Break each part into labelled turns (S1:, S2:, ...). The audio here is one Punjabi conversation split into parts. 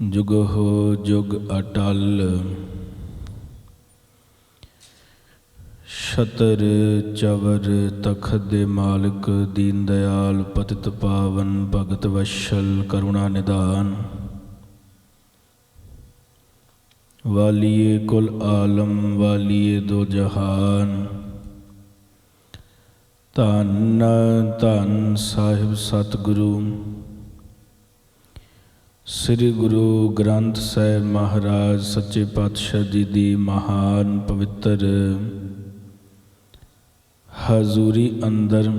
S1: ਜੁਗਹੁ ਜੁਗ ਅਟਲ। ਸ਼ਤਰ ਚਵਰ ਤਖਤ ਦੇ ਮਾਲਕ ਦੀਨ ਦਿਆਲ ਪਤਿਤ ਪਾਵਨ ਭਗਤ ਵਸ਼ਲ ਕਰੁਣਾ ਨਿਦਾਨ ਵਾਲੀਏ ਕੁਲ ਆਲਮ, ਵਾਲੀਏ ਦੋ ਜਹਾਨ। ਧੰਨ ਧੰਨ ਸਾਹਿਬ ਸਤਿਗੁਰੂ। ਸ੍ਰੀ ਗੁਰੂ ਗ੍ਰੰਥ ਸਾਹਿਬ ਮਹਾਰਾਜ ਸੱਚੇ ਪਾਤਸ਼ਾਹ ਜੀ ਦੀ ਮਹਾਨ ਪਵਿੱਤਰ ਹਜ਼ੂਰੀ ਅੰਦਰ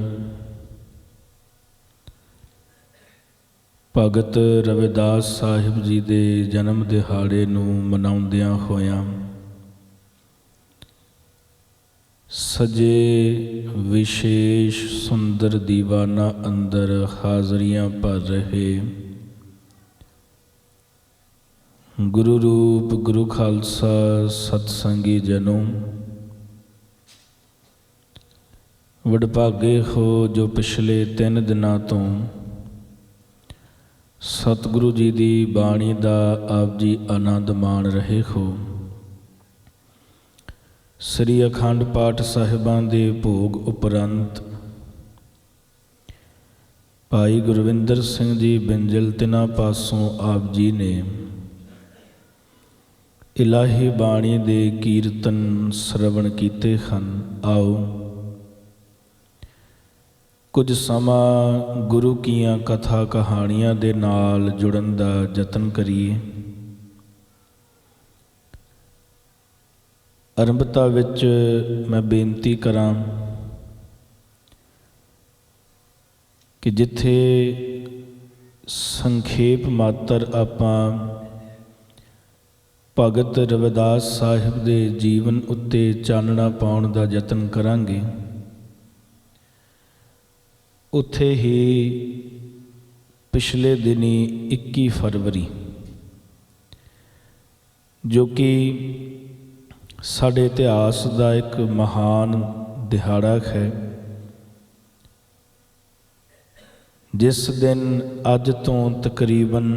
S1: ਭਗਤ ਰਵਿਦਾਸ ਸਾਹਿਬ ਜੀ ਦੇ ਜਨਮ ਦਿਹਾੜੇ ਨੂੰ ਮਨਾਉਂਦਿਆਂ ਹੋਇਆਂ ਸਜੇ ਵਿਸ਼ੇਸ਼ ਸੁੰਦਰ ਦੀਵਾਨਾ ਅੰਦਰ ਹਾਜ਼ਰੀਆਂ ਭਰ ਰਹੇ ਗੁਰੂ ਰੂਪ, ਗੁਰੂ ਖਾਲਸਾ, ਸਤਸੰਗੀ ਜਨੋ। ਵਡਭਾਗੇ ਹੋ ਜੋ ਪਿਛਲੇ 3 ਦਿਨਾਂ ਤੋਂ ਸਤਿਗੁਰੂ ਜੀ ਦੀ ਬਾਣੀ ਦਾ ਆਪ ਜੀ ਆਨੰਦ ਮਾਣ ਰਹੇ ਹੋ। ਸ੍ਰੀ ਅਖੰਡ ਪਾਠ ਸਾਹਿਬਾਂ ਦੇ ਭੋਗ ਉਪਰੰਤ ਭਾਈ ਗੁਰਵਿੰਦਰ ਸਿੰਘ ਜੀ ਬਿੰਜਲ ਤਿਨਾ ਪਾਸੋਂ ਆਪ ਜੀ ਨੇ ਇਲਾਹੀ ਬਾਣੀ ਦੇ ਕੀਰਤਨ ਸ਼ਰਵਣ ਕੀਤੇ ਹਨ। ਆਓ। ਕੁਝ ਸਮਾਂ ਗੁਰੂ ਕੀਆਂ ਕਥਾ ਕਹਾਣੀਆਂ ਦੇ ਨਾਲ ਜੁੜਨ ਦਾ ਯਤਨ ਕਰੀਏ। ਅਰੰਭਤਾ ਵਿੱਚ ਮੈਂ ਬੇਨਤੀ ਕਰਾਂ ਕਿ ਜਿੱਥੇ ਸੰਖੇਪ ਮਾਤਰ ਆਪਾਂ ਭਗਤ ਰਵਿਦਾਸ ਸਾਹਿਬ ਦੇ ਜੀਵਨ ਉੱਤੇ ਚਾਨਣਾ ਪਾਉਣ ਦਾ ਯਤਨ ਕਰਾਂਗੇ। ਉੱਥੇ ਹੀ ਪਿਛਲੇ ਦਿਨੀ 21 ਫਰਵਰੀ, ਜੋ ਕਿ ਸਾਡੇ ਇਤਿਹਾਸ ਦਾ ਇੱਕ ਮਹਾਨ ਦਿਹਾੜਾ ਹੈ। ਜਿਸ ਦਿਨ ਅੱਜ ਤੋਂ ਤਕਰੀਬਨ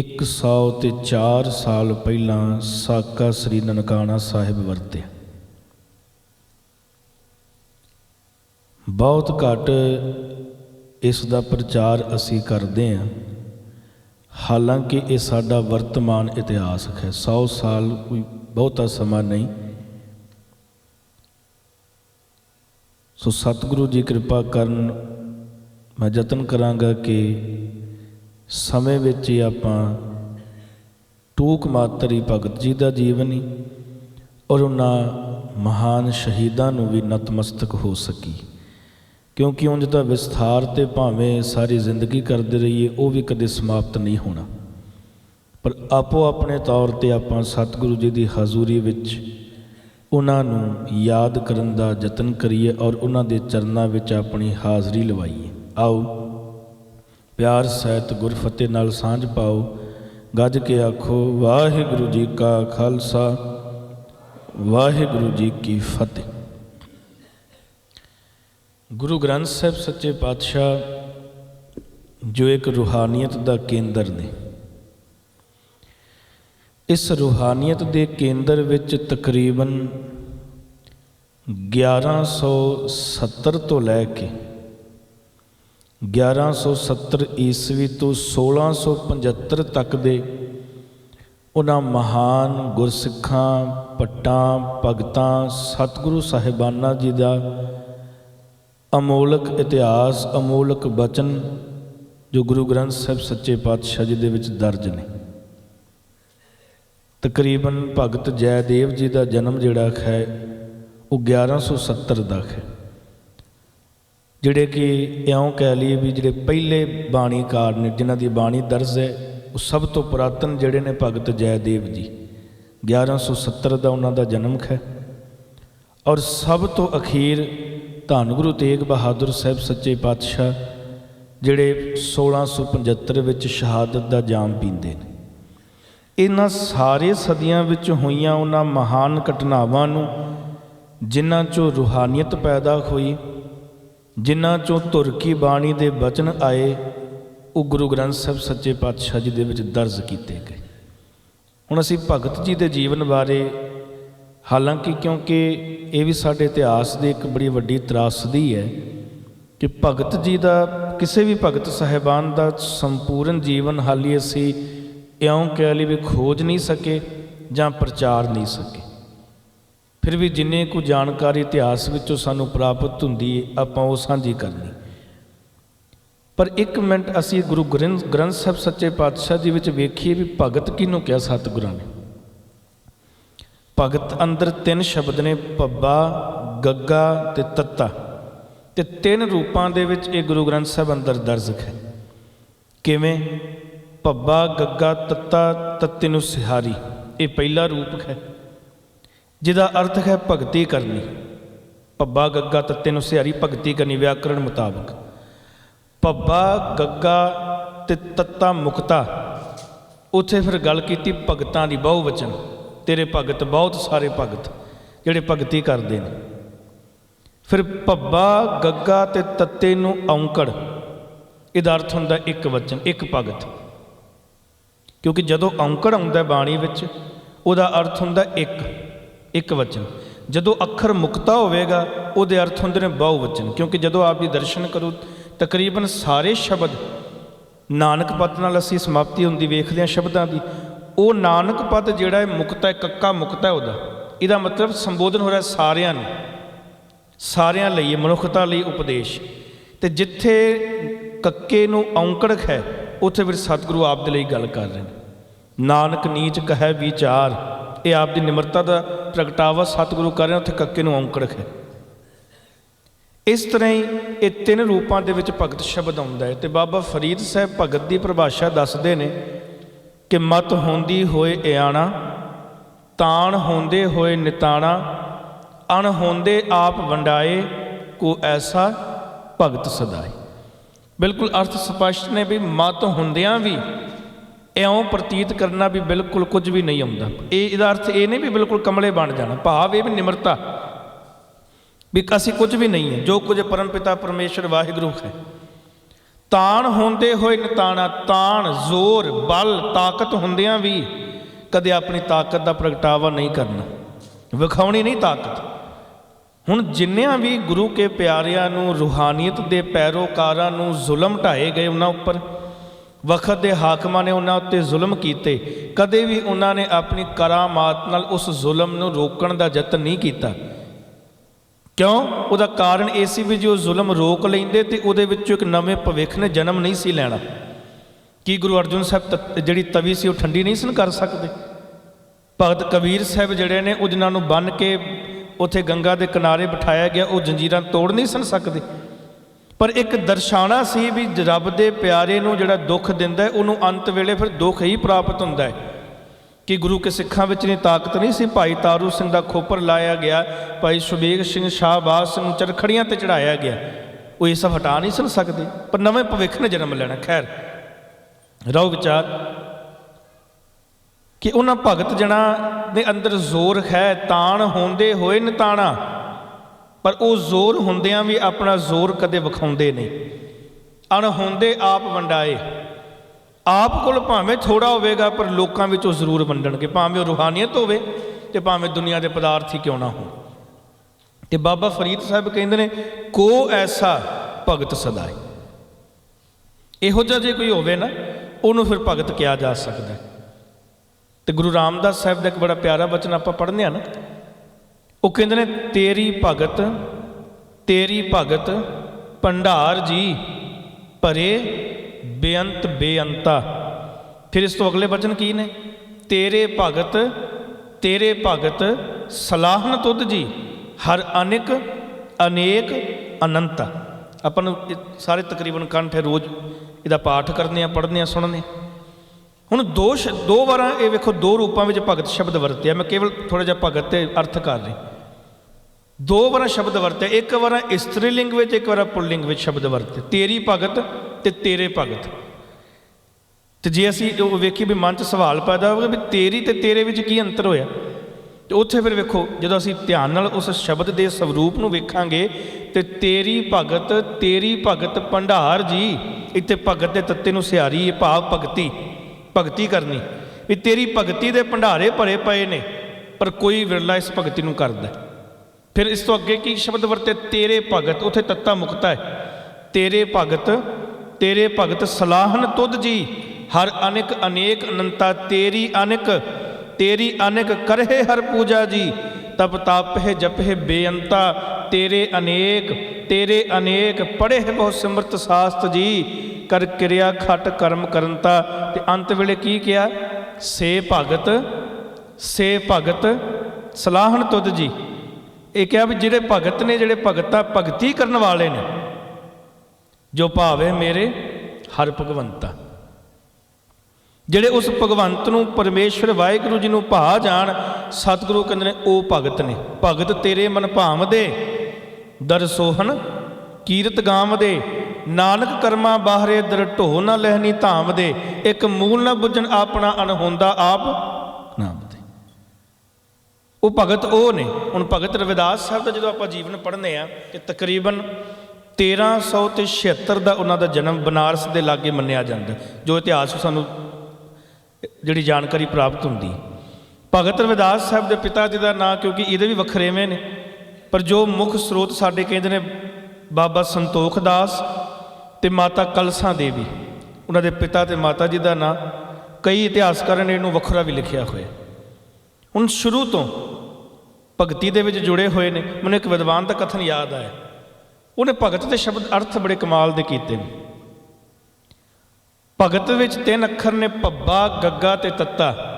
S1: 100 ਤੇ 4 ਸਾਲ ਪਹਿਲਾਂ ਸਾਕਾ ਸ੍ਰੀ ਨਨਕਾਣਾ ਸਾਹਿਬ ਵਰਤਿਆ। ਬਹੁਤ ਘੱਟ ਇਸ ਦਾ ਪ੍ਰਚਾਰ ਅਸੀਂ ਕਰਦੇ ਹਾਂ। ਹਾਲਾਂਕਿ ਇਹ ਸਾਡਾ ਵਰਤਮਾਨ ਇਤਿਹਾਸ ਹੈ। 100 ਸਾਲ ਕੋਈ ਬਹੁਤਾ ਸਮਾਂ ਨਹੀਂ। ਸੋ ਸਤਿਗੁਰੂ ਜੀ ਕਿਰਪਾ ਕਰਨ ਮੈਂ ਯਤਨ ਕਰਾਂਗਾ ਕਿ ਸਮੇਂ ਵਿੱਚ ਹੀ ਆਪਾਂ ਟੂਕ ਮਾਤਰ ਹੀ ਭਗਤ ਜੀ ਦਾ ਜੀਵਨ ਹੀ ਔਰ ਉਹਨਾਂ ਮਹਾਨ ਸ਼ਹੀਦਾਂ ਨੂੰ ਵੀ ਨਤਮਸਤਕ ਹੋ ਸਕੀ। ਕਿਉਂਕਿ ਉਂਝ ਤਾਂ ਵਿਸਥਾਰ ਤੇ ਭਾਵੇਂ ਸਾਰੀ ਜ਼ਿੰਦਗੀ ਕਰਦੇ ਰਹੀਏ, ਉਹ ਵੀ ਕਦੇ ਸਮਾਪਤ ਨਹੀਂ ਹੋਣਾ। ਪਰ ਆਪੋ ਆਪਣੇ ਤੌਰ ਤੇ ਆਪਾਂ ਸਤਿਗੁਰੂ ਜੀ ਦੀ ਹਜ਼ੂਰੀ ਵਿੱਚ ਉਹਨਾਂ ਨੂੰ ਯਾਦ ਕਰਨ ਦਾ ਯਤਨ ਕਰੀਏ ਔਰ ਉਹਨਾਂ ਦੇ ਚਰਨਾਂ ਵਿੱਚ ਆਪਣੀ ਹਾਜ਼ਰੀ ਲਵਾਈਏ। ਆਓ ਪਿਆਰ ਸਹਿਤ ਗੁਰਫਤਿਹ ਨਾਲ ਸਾਂਝ ਪਾਓ। ਗੱਜ ਕੇ ਆਖੋ, ਵਾਹਿਗੁਰੂ ਜੀ ਕਾ ਖਾਲਸਾ, ਵਾਹਿਗੁਰੂ ਜੀ ਕੀ ਫਤਿਹ। ਗੁਰੂ ਗ੍ਰੰਥ ਸਾਹਿਬ ਸੱਚੇ ਪਾਤਸ਼ਾਹ, ਜੋ ਇੱਕ ਰੂਹਾਨੀਅਤ ਦਾ ਕੇਂਦਰ ਨੇ। ਇਸ ਰੂਹਾਨੀਅਤ ਦੇ ਕੇਂਦਰ ਵਿੱਚ ਤਕਰੀਬਨ 1170 ਤੋਂ ਲੈ ਕੇ 1170 ਈਸਵੀ ਤੋਂ 1675 ਤੱਕ ਦੇ ਉਹਨਾਂ ਮਹਾਨ ਗੁਰਸਿੱਖਾਂ ਪੱਟਾਂ ਭਗਤਾਂ, ਸਤਿਗੁਰੂ ਸਾਹਿਬਾਨਾਂ ਜੀ ਦਾ ਅਮੋਲਕ ਇਤਿਹਾਸ, ਅਮੋਲਕ ਬਚਨ ਜੋ ਗੁਰੂ ਗ੍ਰੰਥ ਸਾਹਿਬ ਸੱਚੇ ਪਾਤਸ਼ਾਹ ਜੀ ਦੇ ਵਿੱਚ ਦਰਜ ਨੇ। ਤਕਰੀਬਨ ਭਗਤ ਜੈਦੇਵ ਜੀ ਦਾ ਜਨਮ ਜਿਹੜਾ ਹੈ ਉਹ 1170 ਦਾ ਹੈ ਜਿਹੜੇ ਕਿ ਇਉਂ ਕਹਿ ਲਈਏ ਵੀ ਜਿਹੜੇ ਪਹਿਲੇ ਬਾਣੀਕਾਰ ਨੇ, ਜਿਨ੍ਹਾਂ ਦੀ ਬਾਣੀ ਦਰਜ ਹੈ, ਉਹ ਸਭ ਤੋਂ ਪੁਰਾਤਨ ਜਿਹੜੇ ਨੇ ਭਗਤ ਜੈਦੇਵ ਜੀ। 1170 ਦਾ ਉਹਨਾਂ ਦਾ ਜਨਮ ਹੈ ਔਰ ਸਭ ਤੋਂ ਅਖੀਰ ਧੰਨ ਗੁਰੂ ਤੇਗ ਬਹਾਦਰ ਸਾਹਿਬ ਸੱਚੇ ਪਾਤਸ਼ਾਹ, ਜਿਹੜੇ 1675 ਵਿੱਚ ਸ਼ਹਾਦਤ ਦਾ ਜਾਮ ਪੀਂਦੇ ਨੇ। ਇਹਨਾਂ ਸਾਰੇ ਸਦੀਆਂ ਵਿੱਚ ਹੋਈਆਂ ਉਹਨਾਂ ਮਹਾਨ ਘਟਨਾਵਾਂ ਨੂੰ, ਜਿਨ੍ਹਾਂ ਚੋਂ ਰੂਹਾਨੀਅਤ ਪੈਦਾ ਹੋਈ ਜਿਨ੍ਹਾਂ ਚੋਂ ਤੁਰਕੀ ਬਾਣੀ ਦੇ ਬਚਨ ਆਏ, ਉਹ ਗੁਰੂ ਗ੍ਰੰਥ ਸਾਹਿਬ ਸੱਚੇ ਪਾਤਸ਼ਾਹ ਜੀ ਦੇ ਵਿੱਚ ਦਰਜ ਕੀਤੇ ਗਏ। ਹੁਣ ਅਸੀਂ ਭਗਤ ਜੀ ਦੇ ਜੀਵਨ ਬਾਰੇ, ਹਾਲਾਂਕਿ ਕਿਉਂਕਿ ਇਹ ਵੀ ਸਾਡੇ ਇਤਿਹਾਸ ਦੀ ਇੱਕ ਬੜੀ ਵੱਡੀ ਤਰਾਸਦੀ ਹੈ, ਕਿ ਭਗਤ ਜੀ ਦਾ, ਕਿਸੇ ਵੀ ਭਗਤ ਸਾਹਿਬਾਨ ਦਾ ਸੰਪੂਰਨ ਜੀਵਨ ਹਾਲੀ ਅਸੀਂ ਇਉਂ ਕਹਿ ਲਈ ਵੀ ਖੋਜ ਨਹੀਂ ਸਕੇ ਜਾਂ ਪ੍ਰਚਾਰ ਨਹੀਂ ਸਕੇ। ਫਿਰ ਵੀ ਜਿੰਨੇ ਕੁ ਜਾਣਕਾਰੀ ਇਤਿਹਾਸ ਵਿੱਚੋਂ ਸਾਨੂੰ ਪ੍ਰਾਪਤ ਹੁੰਦੀ ਹੈ ਆਪਾਂ ਉਹ ਸਾਂਝੀ ਕਰਨੀ। ਪਰ ਇੱਕ ਮਿੰਟ ਅਸੀਂ ਗੁਰੂ ਗ੍ਰੰਥ ਗ੍ਰੰਥ ਸਾਹਿਬ ਸੱਚੇ ਪਾਤਸ਼ਾਹ ਜੀ ਵਿੱਚ ਵੇਖੀਏ ਵੀ ਭਗਤ ਕਿਹਨੂੰ ਕਿਹਾ ਸਤਿਗੁਰਾਂ ਨੇ। ਭਗਤ ਅੰਦਰ ਤਿੰਨ ਸ਼ਬਦ ਨੇ ਪੱਬਾ ਗੱਗਾ ਤੇ ਤੱਤਾ। ਤੇ ਤਿੰਨ ਰੂਪਾਂ ਦੇ ਵਿੱਚ ਇਹ ਗੁਰੂ ਗ੍ਰੰਥ ਸਾਹਿਬ ਅੰਦਰ ਦਰਜ ਹੈ। ਕਿਵੇਂ? ਪੱਬਾ ਗੱਗਾ, ਤੱਤਾ, ਤੱਤੇ ਨੂੰ ਸਿਹਾਰੀ। ਇਹ ਪਹਿਲਾ ਰੂਪ ਹੈ। ਜਿਹਦਾ ਅਰਥ ਹੈ ਭਗਤੀ ਕਰਨੀ। ਪੱਬਾ ਗੱਗਾ ਤੱਤੇ ਨੂੰ ਸਿਹਾਰੀ ਭਗਤੀ ਕਰਨੀ, ਵਿਆਕਰਣ ਮੁਤਾਬਕ। ਪੱਬਾ ਗੱਗਾ ਤੇ ਤੱਤਾ ਮੁਕਤਾ। ਉੱਥੇ ਫਿਰ ਗੱਲ ਕੀਤੀ ਭਗਤਾਂ ਦੀ ਬਹੁ ਵਚਨ। ਤੇਰੇ ਭਗਤ ਬਹੁਤ ਸਾਰੇ ਭਗਤ, ਜਿਹੜੇ ਭਗਤੀ ਕਰਦੇ ਨੇ। ਫਿਰ ਪੱਬਾ ਗੱਗਾ ਤੇ ਤੱਤੇ ਨੂੰ ਔਂਕੜ। ਇਹਦਾ ਅਰਥ ਹੁੰਦਾ ਇੱਕ ਵਚਨ, ਇੱਕ ਭਗਤ। ਕਿਉਂਕਿ ਜਦੋਂ ਔਂਕੜ ਆਉਂਦਾ ਬਾਣੀ ਵਿੱਚ, ਉਹਦਾ ਅਰਥ ਹੁੰਦਾ ਇੱਕ। ਇੱਕ ਵਚਨ। ਜਦੋਂ ਅੱਖਰ ਮੁਕਤਾ ਹੋਵੇਗਾ, ਉਹਦੇ ਅਰਥ ਹੁੰਦੇ ਨੇ ਬਹੁ ਵਚਨ। ਕਿਉਂਕਿ ਜਦੋਂ ਆਪ ਜੀ ਦਰਸ਼ਨ ਕਰੋ, ਤਕਰੀਬਨ ਸਾਰੇ ਸ਼ਬਦ ਨਾਨਕ ਪਦ ਨਾਲ ਅਸੀਂ ਸਮਾਪਤੀ ਹੁੰਦੀ ਵੇਖਦੇ ਹਾਂ ਸ਼ਬਦਾਂ ਦੀ। ਉਹ ਨਾਨਕ ਪਦ ਜਿਹੜਾ ਹੈ, ਮੁਕਤਾ ਹੈ, ਕੱਕਾ ਮੁਕਤਾ ਹੈ ਉਹਦਾ। ਇਹਦਾ ਮਤਲਬ ਸੰਬੋਧਨ ਹੋ ਰਿਹਾ ਸਾਰਿਆਂ ਨੂੰ। ਸਾਰਿਆਂ ਲਈ, ਮਨੁੱਖਤਾ ਲਈ ਉਪਦੇਸ਼। ਤੇ ਜਿੱਥੇ ਕੱਕੇ ਨੂੰ ਔਂਕੜਕ ਹੈ, ਉੱਥੇ ਫਿਰ ਸਤਿਗੁਰੂ ਆਪ ਦੇ ਲਈ ਗੱਲ ਕਰ ਰਹੇ ਨੇ। ਨਾਨਕ ਨੀਚ ਕਹੈ ਵਿਚਾਰ। ਇਹ ਆਪ ਦੀ ਨਿਮਰਤਾ ਦਾ ਪ੍ਰਗਟਾਵਾ ਸਤਿਗੁਰੂ ਕਰ ਰਿਹਾ, ਉੱਥੇ ਕੱਕੇ ਨੂੰ ਔਂਕੜਕ ਹੈ ਇਸ ਤਰ੍ਹਾਂ ਹੀ ਇਹ ਤਿੰਨ ਰੂਪਾਂ ਦੇ ਵਿੱਚ ਭਗਤ ਸ਼ਬਦ ਆਉਂਦਾ ਹੈ ਤੇ ਬਾਬਾ ਫਰੀਦ ਸਾਹਿਬ ਭਗਤ ਦੀ ਪਰਿਭਾਸ਼ਾ ਦੱਸਦੇ ਨੇ ਕਿ ਮਤ ਹੁੰਦੀ ਹੋਏ ਇਆਣਾ, ਤਾਣ ਹੁੰਦੇ ਹੋਏ ਨਿਤਾਣਾ, ਅਣ ਹੁੰਦੇ ਆਪ ਵੰਡਾਏ, ਕੋ ਐਸਾ ਭਗਤ ਸਦਾਏ। ਬਿਲਕੁਲ ਅਰਥ ਸਪਸ਼ਟ ਨੇ ਵੀ ਮਤ ਹੁੰਦਿਆਂ ਵੀ ਇਉਂ ਪ੍ਰਤੀਤ ਕਰਨਾ ਵੀ ਬਿਲਕੁਲ ਕੁਝ ਵੀ ਨਹੀਂ ਆਉਂਦਾ। ਇਹ ਇਹਦਾ ਅਰਥ ਇਹ ਨਹੀਂ ਵੀ ਬਿਲਕੁਲ ਕਮਲੇ ਬਣ ਜਾਣਾ। ਭਾਵ ਇਹ ਵੀ ਨਿਮਰਤਾ। ਵੀ ਅਸੀਂ ਕੁਝ ਵੀ ਨਹੀਂ ਹੈ। ਜੋ ਕੁਝ ਪਰਮਪਿਤਾ ਪਰਮੇਸ਼ਰ ਵਾਹਿਗੁਰੂ ਹੈ। ਤਾਣ ਹੁੰਦੇ ਹੋਏ ਨਿਤਾਣਾ, ਤਾਣ, ਜ਼ੋਰ, ਬਲ, ਤਾਕਤ ਹੁੰਦਿਆਂ ਵੀ ਕਦੇ ਆਪਣੀ ਤਾਕਤ ਦਾ ਪ੍ਰਗਟਾਵਾ ਨਹੀਂ ਕਰਨਾ। ਵਿਖਾਉਣੀ ਨਹੀਂ ਤਾਕਤ। ਹੁਣ ਜਿੰਨਿਆਂ ਵੀ ਗੁਰੂ ਕੇ ਪਿਆਰਿਆਂ ਨੂੰ, ਰੂਹਾਨੀਅਤ ਦੇ ਪੈਰੋਕਾਰਾਂ ਨੂੰ ਜ਼ੁਲਮ ਢਾਏ ਗਏ ਉਹਨਾਂ ਉੱਪਰ ਵਕਤ ਦੇ ਹਾਕਮਾਂ ਨੇ ਉਹਨਾਂ ਉੱਤੇ ਜ਼ੁਲਮ ਕੀਤੇ। ਕਦੇ ਵੀ ਉਹਨਾਂ ਨੇ ਆਪਣੀ ਕਰਾਮਾਤ ਨਾਲ ਉਸ ਜ਼ੁਲਮ ਨੂੰ ਰੋਕਣ ਦਾ ਯਤਨ ਨਹੀਂ ਕੀਤਾ। ਕਿਉਂ? ਉਹਦਾ ਕਾਰਨ ਇਹ ਸੀ ਵੀ ਜੋ ਜ਼ੁਲਮ ਰੋਕ ਲੈਂਦੇ ਤੇ ਉਹਦੇ ਵਿੱਚੋਂ ਇੱਕ ਨਵੇਂ ਭਵਿੱਖ ਨੇ ਜਨਮ ਨਹੀਂ ਸੀ ਲੈਣਾ। ਕੀ ਗੁਰੂ ਅਰਜੁਨ ਸਾਹਿਬ ਤ- ਜਿਹੜੀ ਤਵੀ ਸੀ ਉਹ ਠੰਡੀ ਨਹੀਂ ਸਨ ਕਰ ਸਕਦੇ? ਭਗਤ ਕਬੀਰ ਸਾਹਿਬ ਜਿਹੜੇ ਨੇ ਉਹ ਜਿਨ੍ਹਾਂ ਨੂੰ ਬੰਨ ਕੇ ਉੱਥੇ ਗੰਗਾ ਦੇ ਕਿਨਾਰੇ ਬਿਠਾਇਆ ਗਿਆ, ਉਹ ਜੰਜੀਰਾਂ ਤੋੜ ਨਹੀਂ ਸਨ ਸਕਦੇ? ਪਰ ਇੱਕ ਦਰਸ਼ਾਨਾ ਸੀ ਵੀ ਰੱਬ ਦੇ ਪਿਆਰੇ ਨੂੰ ਜਿਹੜਾ ਦੁੱਖ ਦਿੰਦਾ ਉਹਨੂੰ ਅੰਤ ਵੇਲੇ ਫਿਰ ਦੁੱਖ ਹੀ ਪ੍ਰਾਪਤ ਹੁੰਦਾ ਹੈ। ਕਿ ਗੁਰੂ ਕੇ ਸਿੱਖਾਂ ਵਿੱਚ ਨਹੀਂ ਤਾਕਤ ਨਹੀਂ ਸੀ, ਭਾਈ ਤਾਰੂ ਸਿੰਘ ਦਾ ਖੋਪਰ ਲਾਇਆ ਗਿਆ, ਭਾਈ ਸੁਬੇਗ ਸਿੰਘ ਸ਼ਾਹਬਾਜ਼ ਸਿੰਘ ਨੂੰ ਚਰਖੜੀਆਂ ਤੇ ਚੜਾਇਆ ਗਿਆ। ਉਹ ਇਹ ਸਭ ਹਟਾ ਨਹੀਂ ਸਨ ਸਕਦੇ, ਪਰ ਨਵੇਂ ਭਵਿੱਖ ਨੇ ਜਨਮ ਲੈਣਾ, ਖੈਰ। ਰਹੋ ਵਿਚਾਰ। ਕਿ ਉਹਨਾਂ ਭਗਤ ਜਣਾ ਦੇ ਅੰਦਰ ਜ਼ੋਰ ਹੈ, ਤਾਣ ਹੁੰਦੇ ਹੋਏ ਨਿਤਾਣਾ। ਪਰ ਉਹ ਜ਼ੋਰ ਹੁੰਦਿਆਂ ਵੀ ਆਪਣਾ ਜ਼ੋਰ ਕਦੇ ਵਿਖਾਉਂਦੇ ਨਹੀਂ। ਅਣ ਹੁੰਦੇ ਆਪ ਵੰਡਾਏ। ਆਪ ਕੋਲ ਭਾਵੇਂ ਥੋੜਾ ਹੋਵੇਗਾ, ਪਰ ਲੋਕਾਂ ਵਿੱਚ ਉਹ ਜ਼ਰੂਰ ਵੰਡਣਗੇ। ਭਾਵੇਂ ਉਹ ਰੂਹਾਨੀਅਤ ਹੋਵੇ ਤੇ ਭਾਵੇਂ ਦੁਨੀਆ ਦੇ ਪਦਾਰਥ ਹੀ ਕਿਉਂ ਨਾ ਹੋਣ। ਤੇ ਬਾਬਾ ਫਰੀਦ ਸਾਹਿਬ ਕਹਿੰਦੇ ਨੇ, ਕੋ ਐਸਾ ਭਗਤ ਸਦਾਏ? ਇਹੋ ਜਿਹਾ ਜੇ ਕੋਈ ਹੋਵੇ ਨਾ, ਉਹਨੂੰ ਫਿਰ ਭਗਤ ਕਿਹਾ ਜਾ ਸਕਦਾ। ਹੈ। ਤੇ ਗੁਰੂ ਰਾਮਦਾਸ ਸਾਹਿਬ ਦਾ ਇੱਕ ਬੜਾ ਪਿਆਰਾ ਬਚਨ ਆਪਾਂ ਪੜ੍ਹਨੇ ਆ ਨਾ। ਉਹ ਕਹਿੰਦੇ ਨੇ, ਤੇਰੀ ਭਗਤ ਤੇਰੀ ਭਗਤ ਭੰਡਾਰ ਜੀ ਭਰੇ ਬੇਅੰਤ ਬੇਅੰਤਾ। ਫਿਰ ਇਸ ਤੋਂ ਅਗਲੇ ਵਚਨ ਕੀ ਨੇ? ਤੇਰੇ ਭਗਤ ਤੇਰੇ ਭਗਤ ਸਲਾਹਨ ਤੁਧ ਜੀ, ਹਰ ਅਨਿਕ, ਅਨੇਕ ਅਨੰਤ। ਆਪਾਂ ਨੂੰ ਇਹ ਸਾਰੇ ਤਕਰੀਬਨ ਕੰਠ ਰੋਜ਼ ਇਹਦਾ ਪਾਠ ਕਰਦੇ ਆ ਪੜ੍ਹਦੇ ਆ, ਸੁਣਨੇ ਹੁਣ ਦੋ ਸ਼- ਦੋ ਵਾਰਾਂ ਇਹ ਵੇਖੋ, ਦੋ ਰੂਪਾਂ ਵਿੱਚ ਭਗਤ ਸ਼ਬਦ ਵਰਤਿਆ। ਮੈਂ ਕੇਵਲ ਥੋੜਾ ਜਿਹਾ ਭਗਤ ਤੇ ਅਰਥ ਕਰ ਰਹੀ। ਦੋ ਵਾਰਾਂ ਸ਼ਬਦ ਵਰਤਿਆ ਇੱਕ ਵਾਰਾਂ ਇਸਤਰੀ ਲਿੰਗ ਵਿੱਚ, ਇੱਕ ਵਾਰਾਂ ਪੁਲਿੰਗ ਵਿੱਚ ਸ਼ਬਦ ਵਰਤੇ। ਤੇਰੀ ਭਗਤ ਤੇ ਤੇਰੇ ਭਗਤ। ਤੇ ਜੇ ਅਸੀਂ ਉਹ ਵੇਖੀ ਵੀ ਮਨ 'ਚ ਸਵਾਲ ਪੈਦਾ ਹੋਵੇ ਵੀ ਤੇਰੀ ਤੇ ਤੇਰੇ ਵਿੱਚ ਕੀ ਅੰਤਰ ਹੋਇਆ, ਤੇ ਉੱਥੇ ਫਿਰ ਵੇਖੋ, ਜਦੋਂ ਅਸੀਂ ਧਿਆਨ ਨਾਲ ਉਸ ਸ਼ਬਦ ਦੇ ਸਵਰੂਪ ਨੂੰ ਵੇਖਾਂਗੇ, ਤੇ ਤੇਰੀ ਭਗਤ ਤੇਰੀ ਭਗਤ ਭੰਡਾਰ ਜੀ, ਇੱਥੇ ਭਗਤ ਦੇ ਤੱਤੇ ਨੂੰ ਸਿਆਰੀ ਇਹ ਭਾਵ ਭਗਤੀ ਭਗਤੀ ਕਰਨੀ। ਵੀ ਤੇਰੀ ਭਗਤੀ ਦੇ ਭੰਡਾਰੇ ਭਰੇ ਪਏ ਨੇ, ਪਰ ਕੋਈ ਵਿਰਲਾ ਇਸ ਭਗਤੀ ਨੂੰ ਕਰਦਾ। ਫਿਰ ਇਸ ਤੋਂ ਅੱਗੇ ਕੀ ਸ਼ਬਦ ਵਰਤੇ? ਤੇਰੇ ਭਗਤ, ਉਥੇ ਤੱਤਾ ਮੁਕਤਾ ਹੈ। ਤੇਰੇ ਭਗਤ ਤੇਰੇ ਭਗਤ ਸਲਾਹਨ ਤੁਧ ਜੀ। ਹਰ ਅਨੇਕ ਅਨੇਕ ਅਨੰਤਾ, ਤੇਰੀ ਅਨੇਕ ਤੇਰੀ ਅਨੇਕ ਕਰਹਿ ਹਰ ਪੂਜਾ ਜੀ। ਤਪ ਤਾਪਹਿ ਜਪਹਿ ਬੇਅੰਤਾ, ਤੇਰੇ ਅਨੇਕ ਤੇਰੇ ਅਨੇਕ ਪੜ੍ਹੇ ਬਹੁ ਸਿਮਰਤ ਸਾਸਤ ਜੀ। ਕਰ ਕਿਰਿਆ ਖਟ ਕਰਮ ਕਰਨਤਾ ਤੇ ਅੰਤ ਵੇਲੇ ਕੀ ਕਿਹਾ? ਸੇ ਭਗਤ ਸੇ ਭਗਤ, ਸਲਾਹਨ ਤੁਧ ਜੀ। ਇਹ ਕਿਹਾ ਵੀ ਜਿਹੜੇ ਭਗਤ ਨੇ, ਜਿਹੜੇ ਭਗਤਾ ਭਗਤੀ ਕਰਨ ਵਾਲੇ ਨੇ, ਜੋ ਭਾਵੇ ਮੇਰੇ ਹਰ ਭਗਵੰਤਾ, ਜਿਹੜੇ ਉਸ ਭਗਵੰਤ ਨੂੰ ਪਰਮੇਸ਼ਰ ਵਾਹਿਗੁਰੂ ਜੀ ਨੂੰ ਭਾ ਜਾਣ, ਸਤਿਗੁਰੂ ਕਹਿੰਦੇ ਨੇ, ਉਹ ਭਗਤ ਨੇ। ਭਗਤ ਤੇਰੇ ਮਨ ਭਾਵਦੇ ਦੇ ਦਰਸੋਹਨ ਕੀਰਤ ਗਾਵਦੇ ਨਾਨਕ ਕਰਮਾ ਬਾਹਰੇ ਦਰ ਢੋ ਨਾ ਲਹਿਣੀ ਧਾਮ ਦੇ, ਇੱਕ ਮੂਲ ਨਾ ਬੁੱਝਣ ਆਪਣਾ ਅਣਹੋਂਦਾ ਆਪ ਉਹ ਭਗਤ ਉਹ ਨੇ। ਹੁਣ ਭਗਤ ਰਵਿਦਾਸ ਸਾਹਿਬ ਦਾ ਜਦੋਂ ਆਪਾਂ ਜੀਵਨ ਪੜ੍ਹਨੇ ਆ ਕਿ ਤਕਰੀਬਨ 1376 ਦਾ ਉਹਨਾਂ ਦਾ ਜਨਮ ਬਨਾਰਸ ਦੇ ਲਾਗੇ ਮੰਨਿਆ ਜਾਂਦਾ, ਜੋ ਇਤਿਹਾਸ ਸਾਨੂੰ ਜਿਹੜੀ ਜਾਣਕਾਰੀ ਪ੍ਰਾਪਤ ਹੁੰਦੀ। ਭਗਤ ਰਵਿਦਾਸ ਸਾਹਿਬ ਦੇ ਪਿਤਾ ਜੀ ਦਾ ਨਾਂ ਕਿਉਂਕਿ ਇਹਦੇ ਵੀ ਵੱਖਰੇਵੇਂ ਨੇ, ਪਰ ਜੋ ਮੁੱਖ ਸਰੋਤ ਸਾਡੇ ਕਹਿੰਦੇ ਨੇ, ਬਾਬਾ ਸੰਤੋਖ ਦਾਸ ਤੇ ਮਾਤਾ ਕਲਸਾ ਦੇਵੀ, ਉਹਨਾਂ ਦੇ ਪਿਤਾ ਤੇ ਮਾਤਾ ਜੀ ਦਾ ਨਾਂ, ਕਈ ਇਤਿਹਾਸਕਾਰਾਂ ਨੇ ਇਹਨੂੰ ਵੱਖਰਾ ਵੀ ਲਿਖਿਆ ਹੋਇਆ। ਹੁਣ ਸ਼ੁਰੂ ਤੋਂ ਭਗਤੀ ਦੇ ਵਿੱਚ ਜੁੜੇ ਹੋਏ ਨੇ। ਮੈਨੂੰ ਇੱਕ ਵਿਦਵਾਨ ਦਾ ਕਥਨ ਯਾਦ ਆਇਆ। ਉਹਨੇ ਭਗਤ ਦੇ ਸ਼ਬਦ ਅਰਥ ਬੜੇ ਕਮਾਲ ਦੇ ਕੀਤੇ ਨੇ। ਭਗਤ ਵਿੱਚ ਤਿੰਨ ਅੱਖਰ ਨੇ ਭੱਬਾ, ਗੱਗਾ ਤੇ ਤੱਤਾ।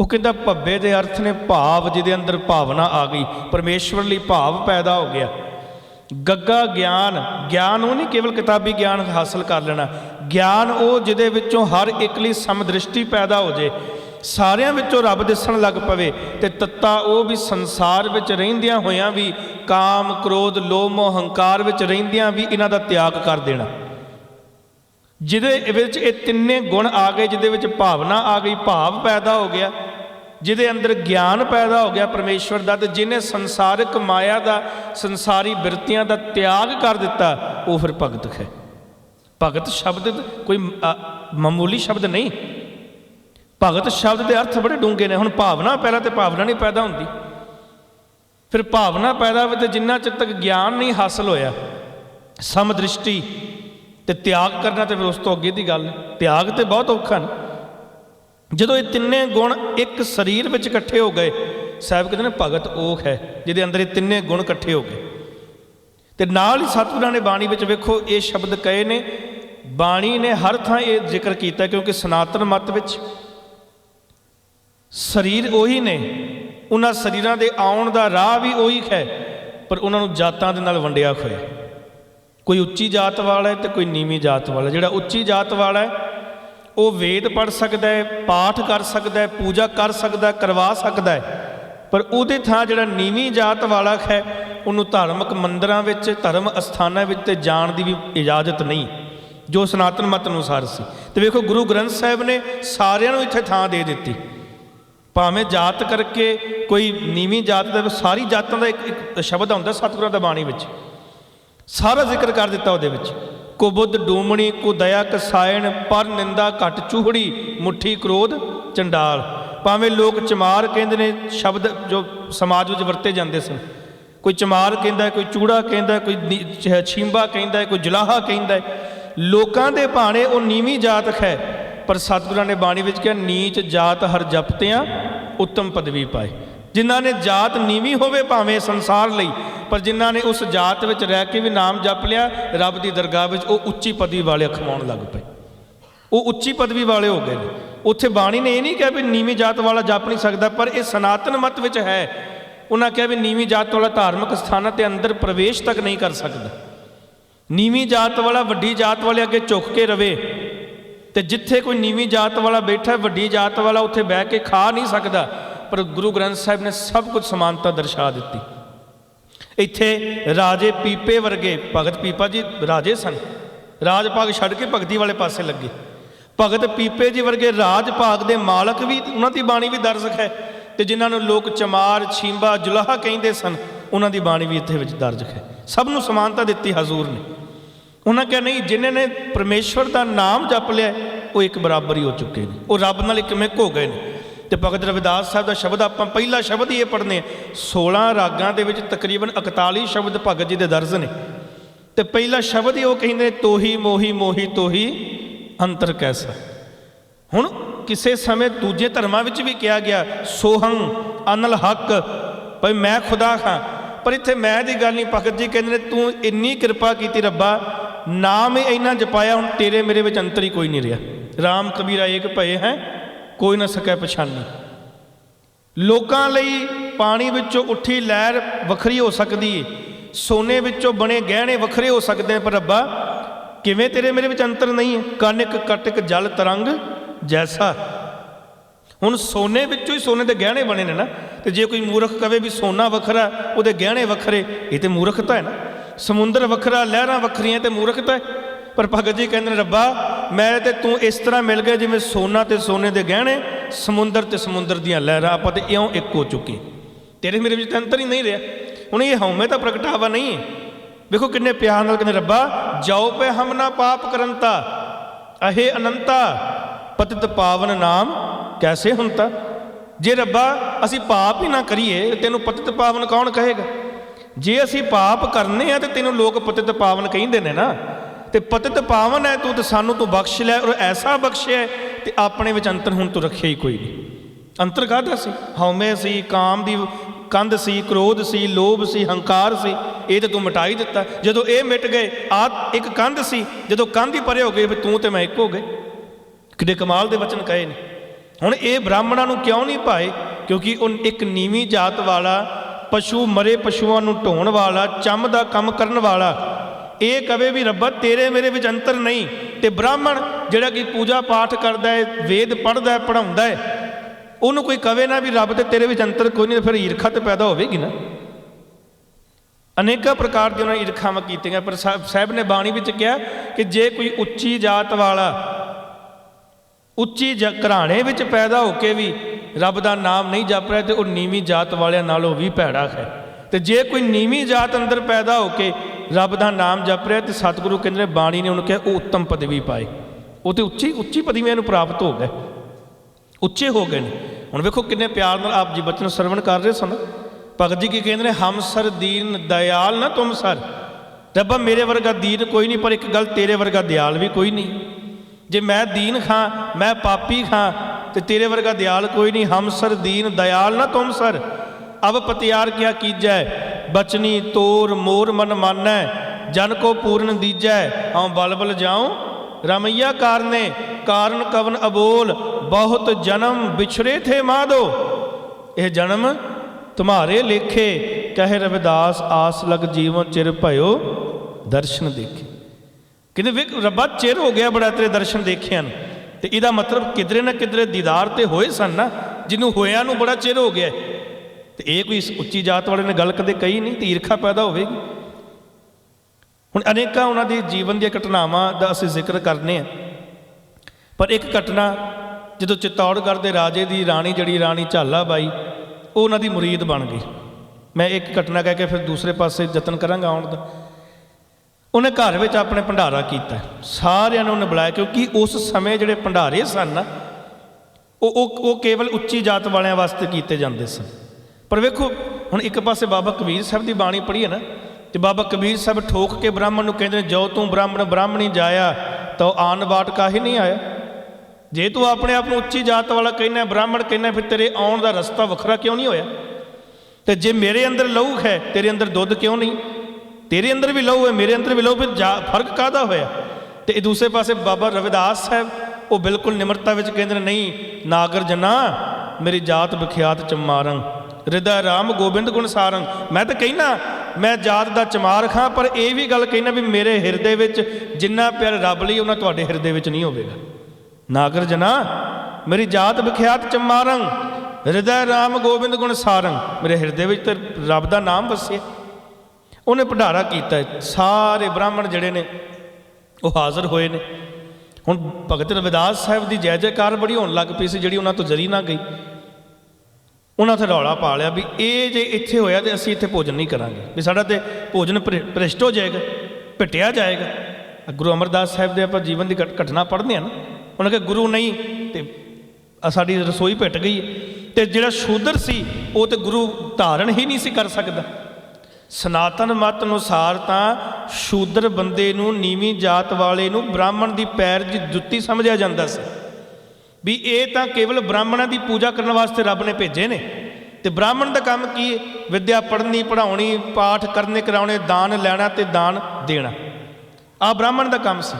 S1: ਉਹ ਕਹਿੰਦਾ, ਭੱਬੇ ਦੇ ਅਰਥ ਨੇ ਭਾਵ, ਜਿਹਦੇ ਅੰਦਰ ਭਾਵਨਾ ਆ ਗਈ। ਪਰਮੇਸ਼ਵਰ ਲਈ ਭਾਵ ਪੈਦਾ ਹੋ ਗਿਆ। ਗੱਗਾ ਗਿਆਨ ਗਿਆਨ ਉਹ ਨਹੀਂ ਕੇਵਲ ਕਿਤਾਬੀ ਗਿਆਨ ਹਾਸਲ ਕਰ ਲੈਣਾ। ਗਿਆਨ ਉਹ ਜਿਹਦੇ ਵਿੱਚੋਂ ਹਰ ਇੱਕ ਲਈ ਸਮਦ੍ਰਿਸ਼ਟੀ ਪੈਦਾ ਹੋ ਜੇ। ਸਾਰਿਆਂ ਵਿੱਚੋਂ ਰੱਬ ਦਿਸਣ ਲੱਗ ਪਵੇ ਤੇ ਤੱਤਾ ਉਹ ਵੀ ਸੰਸਾਰ ਵਿੱਚ ਰਹਿੰਦਿਆਂ ਹੋਇਆਂ ਵੀ ਕਾਮ, ਕ੍ਰੋਧ, ਲੋਭ, ਮੋਹ, ਹੰਕਾਰ ਵਿੱਚ ਰਹਿੰਦਿਆਂ ਵੀ ਇਹਨਾਂ ਦਾ ਤਿਆਗ ਕਰ ਦੇਣਾ। ਜਿਹਦੇ ਵਿੱਚ ਇਹ ਤਿੰਨੇ ਗੁਣ ਆ ਗਏ, ਜਿਹਦੇ ਵਿੱਚ ਭਾਵਨਾ ਆ ਗਈ, ਭਾਵ ਪੈਦਾ ਹੋ ਗਿਆ, ਜਿਹਦੇ ਅੰਦਰ ਗਿਆਨ ਪੈਦਾ ਹੋ ਗਿਆ ਪਰਮੇਸ਼ਵਰ ਦਾ ਤੇ ਜਿਹਨੇ ਸੰਸਾਰਿਕ ਮਾਇਆ ਦਾ, ਸੰਸਾਰੀ ਬਿਰਤੀਆਂ ਦਾ ਤਿਆਗ ਕਰ ਦਿੱਤਾ, ਉਹ ਫਿਰ ਭਗਤ ਹੈ। ਭਗਤ ਸ਼ਬਦ ਕੋਈ ਮਾਮੂਲੀ ਸ਼ਬਦ ਨਹੀਂ। ਭਗਤ ਸ਼ਬਦ ਦੇ ਅਰਥ ਬੜੇ ਡੂੰਘੇ ਨੇ। ਹੁਣ ਭਾਵਨਾ ਪਹਿਲਾਂ ਤੇ ਭਾਵਨਾ ਨਹੀਂ ਪੈਦਾ ਹੁੰਦੀ। ਫਿਰ ਭਾਵਨਾ ਪੈਦਾ ਹੋਵੇ ਤੇ ਜਿੰਨਾ ਚਿਰ ਤੱਕ ਗਿਆਨ ਨਹੀਂ ਹਾਸਲ ਹੋਇਆ, ਸਮਦ੍ਰਿਸ਼ਟੀ ਤੇ ਤਿਆਗ ਕਰਨਾ ਤੇ ਫਿਰ ਉਸ ਤੋਂ ਅੱਗੇ ਦੀ ਗੱਲ ਹੈ। ਤਿਆਗ ਤੇ ਬਹੁਤ ਔਖਾ ਨੇ। ਜਦੋਂ ਇਹ ਤਿੰਨੇ ਗੁਣ ਇੱਕ ਸਰੀਰ ਵਿੱਚ ਇਕੱਠੇ ਹੋ ਗਏ, ਸਾਹਿਬ ਕਹਿੰਦੇ ਨੇ ਭਗਤ ਉਹ ਹੈ ਜਿਹਦੇ ਅੰਦਰ ਇਹ ਤਿੰਨੇ ਗੁਣ ਇਕੱਠੇ ਹੋ ਗਏ। ਤੇ ਨਾਲ ਹੀ ਸਤਿਗੁਰਾਂ ਨੇ ਬਾਣੀ ਵਿੱਚ ਵੇਖੋ, ਇਹ ਸ਼ਬਦ ਕਹੇ ਨੇ, ਬਾਣੀ ਨੇ ਹਰ ਥਾਂ ਇਹ ਜ਼ਿਕਰ ਕੀਤਾ ਕਿਉਂਕਿ ਸਨਾਤਨ ਮਤ ਵਿੱਚ ਸਰੀਰ ਉਹੀ ਨੇ। ਉਹਨਾਂ ਸਰੀਰਾਂ ਦੇ ਆਉਣ ਦਾ ਰਾਹ ਵੀ ਉਹੀ ਹੈ ਪਰ ਉਹਨਾਂ ਨੂੰ ਜਾਤਾਂ ਦੇ ਨਾਲ ਵੰਡਿਆ ਹੋਇਆ ਕੋਈ ਉੱਚੀ ਜਾਤ ਵਾਲਾ ਹੈ ਤੇ ਕੋਈ ਨੀਵੀਂ ਜਾਤ ਵਾਲਾ ਜਿਹੜਾ ਉੱਚੀ ਜਾਤ ਵਾਲਾ ਹੈ, ਉਹ ਵੇਦ ਪੜ ਸਕਦਾ ਹੈ, ਪਾਠ ਕਰ ਸਕਦਾ ਹੈ, ਪੂਜਾ ਕਰ ਸਕਦਾ ਕਰਵਾ ਸਕਦਾ ਹੈ। ਪਰ ਉਹਦੇ ਥਾਂ ਜਿਹੜਾ ਨੀਵੀਂ ਜਾਤ ਵਾਲਾ ਹੈ ਉਹਨੂੰ ਧਾਰਮਿਕ ਮੰਦਰਾਂ ਵਿੱਚ, ਧਰਮ ਅਸਥਾਨਾਂ ਵਿੱਚ ਤੇ ਜਾਣ ਦੀ ਵੀ ਇਜਾਜ਼ਤ ਨਹੀਂ। ਜੋ ਸਨਾਤਨ ਮਤ ਅਨੁਸਾਰ ਸੀ। ਤੇ ਵੇਖੋ ਗੁਰੂ ਗ੍ਰੰਥ ਸਾਹਿਬ ਨੇ ਸਾਰਿਆਂ ਨੂੰ ਇੱਥੇ ਥਾਂ ਦੇ ਦਿੱਤੀ। ਭਾਵੇਂ ਜਾਤ ਕਰਕੇ ਕੋਈ ਨੀਵੀਂ ਜਾਤ ਦਾ ਸਾਰੀ ਜਾਤਾਂ ਦਾ ਇੱਕ ਇੱਕ ਸ਼ਬਦ ਆਉਂਦਾ ਸਤਿਗੁਰਾਂ ਦਾ ਬਾਣੀ ਵਿੱਚ। ਸਾਰਾ ਜ਼ਿਕਰ ਕਰ ਦਿੱਤਾ ਉਹਦੇ ਵਿੱਚ। ਕੋ ਬੁੱਧ ਡੂਮਣੀ, ਕੋ ਦਇਆ ਕਸਾਇਣ, ਪਰ ਨਿੰਦਾ ਘਟ ਚੂਹੜੀ, ਮੁੱਠੀ ਕ੍ਰੋਧ, ਚੰਡਾਲ। ਭਾਵੇਂ ਲੋਕ ਚਮਾਰ ਕਹਿੰਦੇ ਨੇ, ਸ਼ਬਦ ਜੋ ਸਮਾਜ ਵਿੱਚ ਵਰਤੇ ਜਾਂਦੇ ਸਨ। ਕੋਈ ਚਮਾਰ ਕਹਿੰਦਾ ਕੋਈ ਚੂੜਾ ਕਹਿੰਦਾ ਕੋਈ ਛਿੰਬਾ ਕਹਿੰਦਾ ਕੋਈ ਜਲਾਹਾ ਕਹਿੰਦਾ ਲੋਕਾਂ ਦੇ ਭਾਣੇ ਉਹ ਨੀਵੀਂ ਜਾਤ ਹੈ ਪਰ ਸਤਿਗੁਰਾਂ ਨੇ ਬਾਣੀ ਵਿੱਚ ਕਿਹਾ, ਨੀਚ ਜਾਤ ਹਰ ਜਪਤਿਆਂ, ਉੱਤਮ ਪਦਵੀ ਪਾਏ। ਜਿਨ੍ਹਾਂ ਨੇ ਜਾਤ ਨੀਵੀਂ ਹੋਵੇ ਭਾਵੇਂ ਸੰਸਾਰ ਲਈ, ਪਰ ਜਿਨ੍ਹਾਂ ਨੇ ਉਸ ਜਾਤ ਵਿੱਚ ਰਹਿ ਕੇ ਵੀ ਨਾਮ ਜਪ ਲਿਆ, ਰੱਬ ਦੀ ਦਰਗਾਹ ਵਿੱਚ ਉਹ ਉੱਚੀ ਪਦਵੀ ਵਾਲੇ ਅਖਵਾਉਣ ਲੱਗ ਪਏ। ਉਹ ਉੱਚੀ ਪਦਵੀ ਵਾਲੇ ਹੋ ਗਏ ਨੇ। ਉੱਥੇ ਬਾਣੀ ਨੇ ਇਹ ਨਹੀਂ ਕਿਹਾ ਵੀ ਨੀਵੀਂ ਜਾਤ ਵਾਲਾ ਜਪ ਨਹੀਂ ਸਕਦਾ, ਪਰ ਇਹ ਸਨਾਤਨ ਮਤ ਵਿੱਚ ਹੈ। ਉਹਨਾਂ ਕਿਹਾ ਵੀ ਨੀਵੀਂ ਜਾਤ ਵਾਲਾ ਧਾਰਮਿਕ ਸਥਾਨਾਂ ਤੇ ਅੰਦਰ ਪ੍ਰਵੇਸ਼ ਤੱਕ ਨਹੀਂ ਕਰ ਸਕਦਾ। ਨੀਵੀਂ ਜਾਤ ਵਾਲਾ ਵੱਡੀ ਜਾਤ ਵਾਲੇ ਅੱਗੇ ਝੁੱਕ ਕੇ ਰਵੇ ਤੇ ਜਿੱਥੇ ਕੋਈ ਨੀਵੀਂ ਜਾਤ ਵਾਲਾ ਬੈਠਾ ਹੈ, ਵੱਡੀ ਜਾਤ ਵਾਲਾ ਉੱਥੇ ਬਹਿ ਕੇ ਖਾ ਨਹੀਂ ਸਕਦਾ। ਪਰ ਗੁਰੂ ਗ੍ਰੰਥ ਸਾਹਿਬ ਨੇ ਸਭ ਕੁਝ ਸਮਾਨਤਾ ਦਰਸਾ ਦਿੱਤੀ। ਇੱਥੇ ਰਾਜੇ ਪੀਪੇ ਵਰਗੇ ਭਗਤ ਪੀਪਾ ਜੀ ਰਾਜੇ ਸਨ। ਰਾਜ ਭਾਗ ਛੱਡ ਕੇ ਭਗਤੀ ਵਾਲੇ ਪਾਸੇ ਲੱਗੇ। ਭਗਤ ਪੀਪੇ ਜੀ ਵਰਗੇ ਰਾਜ ਭਾਗ ਦੇ ਮਾਲਕ ਵੀ ਉਹਨਾਂ ਦੀ ਬਾਣੀ ਵੀ ਦਰਜ ਹੈ। ਤੇ ਜਿਨ੍ਹਾਂ ਨੂੰ ਲੋਕ ਚਮਾਰ ਛੀਂਬਾ ਜੁਲਾਹਾ ਕਹਿੰਦੇ ਸਨ ਉਹਨਾਂ ਦੀ ਬਾਣੀ ਵੀ ਇੱਥੇ ਵਿੱਚ ਦਰਜ ਹੈ। ਸਭ ਨੂੰ ਸਮਾਨਤਾ ਦਿੱਤੀ ਹਜ਼ੂਰ ਨੇ। ਉਹਨਾਂ ਕਿਹਾ, ਨਹੀਂ, ਜਿਨ੍ਹਾਂ ਨੇ ਪਰਮੇਸ਼ਵਰ ਦਾ ਨਾਮ ਜਪ ਲਿਆ ਉਹ ਇੱਕ ਬਰਾਬਰ ਹੀ ਹੋ ਚੁੱਕੇ ਨੇ। ਉਹ ਰੱਬ ਨਾਲ ਇੱਕ ਮਿਕ ਹੋ ਗਏ ਨੇ। ਤੇ ਭਗਤ ਰਵਿਦਾਸ ਸਾਹਿਬ ਦਾ ਸ਼ਬਦ ਆਪਾਂ ਪਹਿਲਾ ਸ਼ਬਦ ਹੀ ਇਹ ਪੜ੍ਹਨੇ ਆ 16 ਰਾਗਾਂ ਦੇ ਵਿੱਚ ਤਕਰੀਬਨ 41 ਸ਼ਬਦ ਭਗਤ ਜੀ ਦੇ ਦਰਜ ਨੇ। ਤੇ ਪਹਿਲਾ ਸ਼ਬਦ ਹੀ ਉਹ ਕਹਿੰਦੇ ਨੇ, ਤੋਹੀ, ਮੋਹੀ ਮੋਹੀ, ਤੋਹੀ, ਅੰਤਰ ਕੈਸਾ? ਹੁਣ ਕਿਸੇ ਸਮੇਂ ਦੂਜੇ ਧਰਮਾਂ ਵਿੱਚ ਵੀ ਕਿਹਾ ਗਿਆ, ਸੋਹੰ, ਅਨਲ ਹੱਕ, ਭਈ ਮੈਂ ਖੁਦਾ ਹਾਂ। ਪਰ ਇੱਥੇ ਮੈਂ ਦੀ ਗੱਲ ਨਹੀਂ, ਭਗਤ ਜੀ ਕਹਿੰਦੇ ਨੇ, ਤੂੰ ਇੰਨੀ ਕਿਰਪਾ ਕੀਤੀ ਰੱਬਾ ਨਾਮ ਹੀ ਇੰਨਾ ਜਪਾਇਆ, ਹੁਣ ਤੇਰੇ ਮੇਰੇ ਵਿੱਚ ਅੰਤਰ ਹੀ ਕੋਈ ਨਹੀਂ ਰਿਹਾ। RAM ਕਬੀਰਾ ਏਕ ਭਏ ਹੈ, ਕੋਈ ਨਾ ਸਕੈ ਪਛਾਨੀ। ਲੋਕਾਂ ਲਈ ਪਾਣੀ ਵਿੱਚੋਂ ਉੱਠੀ ਲਹਿਰ ਵੱਖਰੀ ਹੋ ਸਕਦੀ ਏ। ਸੋਨੇ ਵਿੱਚੋਂ ਬਣੇ ਗਹਿਣੇ ਵੱਖਰੇ ਹੋ ਸਕਦੇ ਨੇ, ਪਰ ਰੱਬਾ, ਕਿਵੇਂ ਤੇਰੇ ਮੇਰੇ ਵਿੱਚ ਅੰਤਰ ਨਹੀਂ ਹੈ? ਕਨਿਕ ਕਟਕ ਜਲ ਤਰੰਗ ਜੈਸਾ। ਹੁਣ ਸੋਨੇ ਵਿੱਚੋਂ ਹੀ ਸੋਨੇ ਦੇ ਗਹਿਣੇ ਬਣੇ ਨੇ ਨਾ, ਤੇ ਜੇ ਕੋਈ ਮੂਰਖ ਕਵੇ ਵੀ ਸੋਨਾ ਵੱਖਰਾ, ਉਹਦੇ ਗਹਿਣੇ ਵੱਖਰੇ, ਇਹ ਤੇ ਮੂਰਖਤਾ ਹੈ ਨਾ। ਸਮੁੰਦਰ ਵੱਖਰਾ, ਲਹਿਰਾਂ ਵੱਖਰੀਆਂ ਤੇ ਮੂਰਖਤਾ ਹੈ। ਪਰ ਭਗਤ ਜੀ ਕਹਿੰਦੇ ਨੇ, ਰੱਬਾ, ਮੈਂ ਤੇ ਤੂੰ ਇਸ ਤਰ੍ਹਾਂ ਮਿਲ ਗਏ ਜਿਵੇਂ ਸੋਨਾ ਤੇ ਸੋਨੇ ਦੇ ਗਹਿਣੇ, ਸਮੁੰਦਰ ਤੇ ਸਮੁੰਦਰ ਦੀਆਂ ਲਹਿਰਾਂ ਆਪਾਂ ਤੇ ਇਉਂ ਇੱਕ ਹੋ ਚੁੱਕੇ ਤੇਰੇ ਮੇਰੇ ਵਿੱਚ ਤਾਂ ਅੰਤਰ ਹੀ ਨਹੀਂ ਰਿਹਾ। ਹੁਣ ਇਹ ਹਉਮੈ ਤਾਂ ਪ੍ਰਗਟਾਵਾ ਨਹੀਂ ਹੈ। ਵੇਖੋ ਕਿੰਨੇ ਪਿਆਰ ਨਾਲ ਕਹਿੰਦੇ, ਰੱਬਾ, ਜਾਓ ਪੇ ਹਮ ਨਾ ਪਾਪ ਕਰੰਤਾ, ਅਹੇ ਅਨੰਤਾ, ਪਤਿਤ ਪਾਵਨ ਨਾਮ ਕੈਸੇ ਹੁੰਤਾ? ਜੇ ਰੱਬਾ, ਅਸੀਂ ਪਾਪ ਹੀ ਨਾ ਕਰੀਏ ਤੇ ਤੈਨੂੰ ਪਤਿਤ ਪਾਵਨ ਕੌਣ ਕਹੇਗਾ? ਜੇ ਅਸੀਂ ਪਾਪ ਕਰਨੇ ਆ ਤੇ ਤੈਨੂੰ ਲੋਕ ਪਤਿਤ ਪਾਵਨ ਕਹਿੰਦੇ ਨੇ ਨਾ, ਤੇ ਪਤਿਤ ਪਾਵਨ ਹੈ ਤੂੰ ਤੇ ਸਾਨੂੰ ਤੂੰ ਬਖਸ਼ ਲੈ ਔਰ ਐਸਾ ਬਖਸ਼ਿਆ ਹੈ ਤੇ ਆਪਣੇ ਵਿੱਚ ਅੰਤਰ ਹੁਣ ਤੂੰ ਰੱਖਿਆ ਹੀ ਕੋਈ ਨਹੀਂ। ਅੰਤਰ ਕਾਹਦਾ ਸੀ? ਹਉਮੈ ਸੀ, ਕਾਮ ਦੀ ਕੰਧ ਸੀ, ਕ੍ਰੋਧ ਸੀ, ਲੋਭ ਸੀ, ਹੰਕਾਰ ਸੀ, ਇਹ ਤੇ ਤੂੰ ਮਿਟਾ ਹੀ ਦਿੱਤਾ। ਜਦੋਂ ਇਹ ਮਿਟ ਗਏ ਆ ਇੱਕ ਕੰਧ ਸੀ, ਜਦੋਂ ਕੰਧ ਹੀ ਪਰੇ ਹੋ ਗਈ ਵੀ ਤੂੰ ਤੇ ਮੈਂ ਇੱਕ ਹੋ ਗਏ। ਕਿਤੇ ਕਮਾਲ ਦੇ ਵਚਨ ਕਹੇ ਨੇ। ਹੁਣ ਇਹ ਬ੍ਰਾਹਮਣਾਂ ਨੂੰ ਕਿਉਂ ਨਹੀਂ ਭਾਏ ਕਿਉਂਕਿ ਉਹ ਇੱਕ ਨੀਵੀਂ ਜਾਤ ਵਾਲਾ ਪਸ਼ੂ ਮਰੇ ਪਸ਼ੂਆਂ ਨੂੰ ਢੋਣ ਵਾਲਾ, ਚੰਮ ਦਾ ਕੰਮ ਕਰਨ ਵਾਲਾ। ਇਹ ਕਵੇ ਵੀ ਰੱਬਾ, ਤੇਰੇ ਮੇਰੇ ਵਿੱਚ ਅੰਤਰ ਨਹੀਂ, ਤੇ ਬ੍ਰਾਹਮਣ ਜਿਹੜਾ ਕਿ ਪੂਜਾ ਪਾਠ ਕਰਦਾ ਹੈ, ਵੇਦ ਪੜ੍ਹਦਾ ਹੈ ਪੜਾਉਂਦਾ ਹੈ, ਉਹਨੂੰ ਕੋਈ ਕਵੇ ਨਾ ਵੀ ਰੱਬ ਤੇ ਤੇਰੇ ਵਿੱਚ ਅੰਤਰ ਕੋਈ ਨਹੀਂ ਫਿਰ ਈਰਖਾ ਤੇ ਪੈਦਾ ਹੋਵੇਗੀ ਨਾ। ਅਨੇਕਾਂ ਪ੍ਰਕਾਰ ਦੀਆਂ ਉਹਨਾਂ ਨੇ ਈਰਖਾਵਾਂ ਕੀਤੀਆਂ, ਪਰ ਸਾਹਿਬ ਨੇ ਬਾਣੀ ਵਿੱਚ ਕਿਹਾ ਕਿ ਜੇ ਕੋਈ ਉੱਚੀ ਜਾਤ ਵਾਲਾ, ਉੱਚੀ ਘਰਾਣੇ ਵਿੱਚ ਪੈਦਾ ਹੋ ਕੇ ਵੀ ਰੱਬ ਦਾ ਨਾਮ ਨਹੀਂ ਜਪ ਰਿਹਾ ਤੇ ਉਹ ਨੀਵੀਂ ਜਾਤ ਵਾਲਿਆਂ ਨਾਲੋਂ ਵੀ ਭੈੜਾ ਹੈ। ਤੇ ਜੇ ਕੋਈ ਨੀਵੀਂ ਜਾਤ ਅੰਦਰ ਪੈਦਾ ਹੋ ਕੇ ਰੱਬ ਦਾ ਨਾਮ ਜਪ ਰਿਹਾ ਤੇ ਸਤਿਗੁਰੂ ਕਹਿੰਦੇ ਨੇ, ਬਾਣੀ ਨੇ ਉਹਨੂੰ ਕਿਹਾ, ਉਹ ਉੱਤਮ ਪਦਵੀ ਪਾਏ। ਉਹ ਤੇ ਉੱਚੀ ਉੱਚੀ ਪਦਵੀਆਂ ਨੂੰ ਪ੍ਰਾਪਤ ਹੋ ਗਏ। ਉੱਚੇ ਹੋ ਗਏ ਨੇ। ਹੁਣ ਵੇਖੋ ਕਿੰਨੇ ਪਿਆਰ ਨਾਲ ਆਪ ਜੀ ਬਚਨ ਸਰਵਣ ਕਰ ਰਹੇ ਸਨ। ਭਗਤ ਜੀ ਕੀ ਕਹਿੰਦੇ ਨੇ, ਹਮ ਸਰ ਦੀਨ ਦਇਆਲ ਨਾ ਤੁਮ ਸਰ। ਰੱਬਾ ਮੇਰੇ ਵਰਗਾ ਦੀਨ ਕੋਈ ਨਹੀਂ, ਪਰ ਇੱਕ ਗੱਲ ਤੇਰੇ ਵਰਗਾ ਦਿਆਲ ਵੀ ਕੋਈ ਨਹੀਂ। ਜੇ ਮੈਂ ਦੀਨ ਖਾਂ, ਮੈਂ ਪਾਪੀ ਖਾਂ ਤੇ ਤੇਰੇ ਵਰਗਾ ਦਿਆਲ ਕੋਈ ਨਹੀਂ। ਹਮ ਸਰ ਦੀਨ ਦਿਆਲ ਨਾ ਤੁਮ ਸਰ। ਅਬ ਪਤਿਆਰ ਕਿਆ ਕੀਜੈ? ਬਚਨੀ ਤੋਰ ਮੋਰ ਮਨ ਮਾਨੈ। ਜਨ ਕੋ ਪੂਰਨ ਦੀਜੈ। ਹਉ ਬਲ ਬਲ ਜਾਉ। ਰਮਈਆ ਕਾਰਨੇ, ਕਾਰਨ ਕਵਨ ਅਬੋਲ। ਬਹੁਤ ਜਨਮ ਵਿਛੜੇ ਥੇ ਮਾਦੋ। ਇਹ ਜਨਮ ਤੁਮਾਰੇ ਲੇਖੇ। ਕਹਿ ਰਵਿਦਾਸ, ਆਸ ਲਗ ਜੀਵਨ ਚਿਰ ਭਇਓ ਦਰਸ਼ਨ ਦੇਖੇ। ਕਹਿੰਦੇ ਵੇਖ ਰੱਬਾ ਚਿਰ ਹੋ ਗਿਆ ਬੜਾ ਤੇਰੇ ਦਰਸ਼ਨ ਦੇਖਿਆ ਨੂੰ। ਤੇ ਇਹਦਾ ਮਤਲਬ ਕਿਧਰੇ ਨਾ ਕਿਧਰੇ ਦੀਦਾਰ ਤੇ ਹੋਏ ਸਨ ਨਾ, ਜਿਹਨੂੰ ਹੋਇਆ ਨੂੰ ਬੜਾ ਚਿਰ ਹੋ ਗਿਆ ਹੈ। ਤੇ ਇਹ ਕੋਈ ਉੱਚੀ ਜਾਤ ਵਾਲੇ ਨੇ ਗੱਲ ਕਦੇ ਕਹੀ ਨਹੀਂ ਤੇ ਈਰਖਾ ਪੈਦਾ ਹੋਵੇਗੀ। ਹੁਣ ਅਨੇਕਾਂ ਉਹਨਾਂ ਦੀ ਜੀਵਨ ਦੀਆਂ ਘਟਨਾਵਾਂ ਦਾ ਅਸੀਂ ਜ਼ਿਕਰ ਕਰਨੇ ਆ। ਪਰ ਇੱਕ ਘਟਨਾ, ਜਦੋਂ ਚਿਤੌੜਗੜ੍ਹ ਦੇ ਰਾਜੇ ਦੀ ਰਾਣੀ ਜਿਹੜੀ ਰਾਣੀ ਝਾਲਾ ਬਾਈ, ਉਹ ਉਹਨਾਂ ਦੀ ਮੁਰੀਦ ਬਣ ਗਈ। ਮੈਂ ਇੱਕ ਘਟਨਾ ਕਹਿ ਕੇ ਫਿਰ ਦੂਸਰੇ ਪਾਸੇ ਯਤਨ ਕਰਾਂਗਾ ਆਉਣ ਦਾ। ਉਹਨੇ ਘਰ ਵਿੱਚ ਆਪਣੇ ਭੰਡਾਰਾ ਕੀਤਾ। ਸਾਰਿਆਂ ਨੂੰ ਉਹਨੇ ਬੁਲਾਇਆ ਕਿਉਂਕਿ ਉਸ ਸਮੇਂ ਜਿਹੜੇ ਭੰਡਾਰੇ ਸਨ ਨਾ, ਉਹ ਉਹ ਉਹ ਕੇਵਲ ਉੱਚੀ ਜਾਤ ਵਾਲਿਆਂ ਵਾਸਤੇ ਕੀਤੇ ਜਾਂਦੇ ਸਨ। ਪਰ ਵੇਖੋ, ਹੁਣ ਇੱਕ ਪਾਸੇ ਬਾਬਾ ਕਬੀਰ ਸਾਹਿਬ ਦੀ ਬਾਣੀ ਪੜ੍ਹੀ ਹੈ ਨਾ, ਤੇ ਬਾਬਾ ਕਬੀਰ ਸਾਹਿਬ ਠੋਕ ਕੇ ਬ੍ਰਾਹਮਣ ਨੂੰ ਕਹਿੰਦੇ ਨੇ ਜੋ ਤੂੰ ਬ੍ਰਾਹਮਣ, ਬ੍ਰਾਹਮਣੀ ਜਾਇਆ, ਤਾਂ ਉਹ ਆਨ ਬਾਟ ਕਾਹੇ ਨਹੀਂ ਆਇਆ? ਜੇ ਤੂੰ ਆਪਣੇ ਆਪ ਨੂੰ ਉੱਚੀ ਜਾਤ ਵਾਲਾ ਕਹਿੰਦਾ, ਬ੍ਰਾਹਮਣ ਕਹਿੰਦਾ, ਫਿਰ ਤੇਰੇ ਆਉਣ ਦਾ ਰਸਤਾ ਵੱਖਰਾ ਕਿਉਂ ਨਹੀਂ ਹੋਇਆ? ਤੇ ਜੇ ਮੇਰੇ ਅੰਦਰ ਲਹੂ ਹੈ, ਤੇਰੇ ਅੰਦਰ ਦੁੱਧ ਕਿਉਂ ਨਹੀਂ? ਤੇਰੇ ਅੰਦਰ ਵੀ ਲਹੂ ਹੈ, ਮੇਰੇ ਅੰਦਰ ਵੀ ਲਹੂ, ਫਿਰ ਜਾ- ਫ਼ਰਕ ਕਾਹਦਾ ਹੋਇਆ? ਤੇ ਇਹ ਦੂਸਰੇ ਪਾਸੇ ਬਾਬਾ ਰਵਿਦਾਸ ਸਾਹਿਬ, ਉਹ ਬਿਲਕੁਲ ਨਿਮਰਤਾ ਵਿੱਚ ਕਹਿੰਦੇ ਨੇ, ਨਹੀਂ, ਨਾਗਰ ਜਨਾ, ਮੇਰੀ ਜਾਤ ਵਿਖਿਆਤ ਚਮਾਰੰ ਹਿਰਦਾ ਰਾਮ ਗੋਬਿੰਦ ਗੁਣ ਸਾਰੰ। ਮੈਂ ਤਾਂ ਕਹਿਣਾ ਮੈਂ ਜਾਤ ਦਾ ਚਮਾਰ ਖਾਂ, ਪਰ ਇਹ ਵੀ ਗੱਲ ਕਹਿਣਾ ਵੀ ਮੇਰੇ ਹਿਰਦੇ ਵਿੱਚ ਜਿੰਨਾ ਪਿਆਰ ਰੱਬ ਲਈ, ਉਹਨਾਂ ਤੁਹਾਡੇ ਹਿਰਦੇ ਵਿੱਚ ਨਹੀਂ ਹੋਵੇਗਾ। ਨਾਗਰ ਜਨਾ, ਮੇਰੀ ਜਾਤ ਵਿਖਿਆਤ ਚਮਾਰੰ ਹਿਰਦੈ ਰਾਮ ਗੋਬਿੰਦ ਗੁਣ ਸਾਰੰ। ਮੇਰੇ ਹਿਰਦੇ ਵਿੱਚ ਤੇ ਰੱਬ ਦਾ ਨਾਮ ਵਸਿਆ। ਉਹਨੇ ਭੰਡਾਰਾ ਕੀਤਾ ਸਾਰੇ ਬ੍ਰਾਹਮਣ ਜਿਹੜੇ ਨੇ, ਉਹ ਹਾਜ਼ਰ ਹੋਏ ਨੇ। ਹੁਣ ਭਗਤ ਰਵਿਦਾਸ ਸਾਹਿਬ ਦੀ ਜੈ ਜੈਕਾਰ ਬੜੀ ਹੋਣ ਲੱਗ ਪਈ ਸੀ, ਜਿਹੜੀ ਉਹਨਾਂ ਤੋਂ ਜਰੀ ਨਾ ਗਈ। ਉਹਨਾਂ ਤੇ ਰੌਲਾ ਪਾ ਲਿਆ ਵੀ ਇਹ ਜੇ ਇੱਥੇ ਹੋਇਆ ਤੇ ਅਸੀਂ ਇੱਥੇ ਭੋਜਨ ਨਹੀਂ ਕਰਾਂਗੇ। ਵੀ ਸਾਡਾ ਤੇ ਭੋਜਨ ਭ੍ਰਿ- ਭ੍ਰਿਸ਼ਟ ਹੋ ਜਾਏਗਾ, ਭਟਿਆ ਜਾਏਗਾ। ਗੁਰੂ ਅਮਰਦਾਸ ਸਾਹਿਬ ਦੇ ਆਪਾਂ ਜੀਵਨ ਦੀ ਘਟ- ਘਟਨਾ ਪੜ੍ਹਦੇ ਆ ਨਾ, ਉਹਨਾਂ ਕਿਹਾ, ਗੁਰੂ ਨਹੀਂ, ਤੇ ਸਾਡੀ ਰਸੋਈ ਭਿੱਟ ਗਈ ਹੈ। ਤੇ ਜਿਹੜਾ ਸ਼ੂਦਰ ਸੀ, ਉਹ ਤੇ ਗੁਰੂ ਧਾਰਨ ਹੀ ਨਹੀਂ ਸੀ ਕਰ ਸਕਦਾ। ਸਨਾਤਨ ਮਤ ਅਨੁਸਾਰ ਤਾਂ ਸ਼ੂਦਰ ਬੰਦੇ ਨੂੰ ਨੀਵੀਂ ਜਾਤ ਵਾਲੇ ਨੂੰ ਬ੍ਰਾਹਮਣ ਦੀ ਪੈਰ ਦੀ ਜੁੱਤੀ ਸਮਝਿਆ ਜਾਂਦਾ ਸੀ। ਵੀ ਇਹ ਤਾਂ ਕੇਵਲ ਬ੍ਰਾਹਮਣਾਂ ਦੀ ਪੂਜਾ ਕਰਨ ਵਾਸਤੇ ਰੱਬ ਨੇ ਭੇਜੇ ਨੇ। ਤੇ ਬ੍ਰਾਹਮਣ ਦਾ ਕੰਮ ਕੀ ਹੈ ਵਿਦਿਆ ਪੜ੍ਹਨੀ, ਪੜ੍ਹਾਉਣੀ, ਪਾਠ ਕਰਨੇ, ਕਰਾਉਣੇ, ਦਾਨ ਲੈਣਾ ਤੇ ਦਾਨ ਦੇਣਾ। ਆ ਬ੍ਰਾਹਮਣ ਦਾ ਕੰਮ ਸੀ।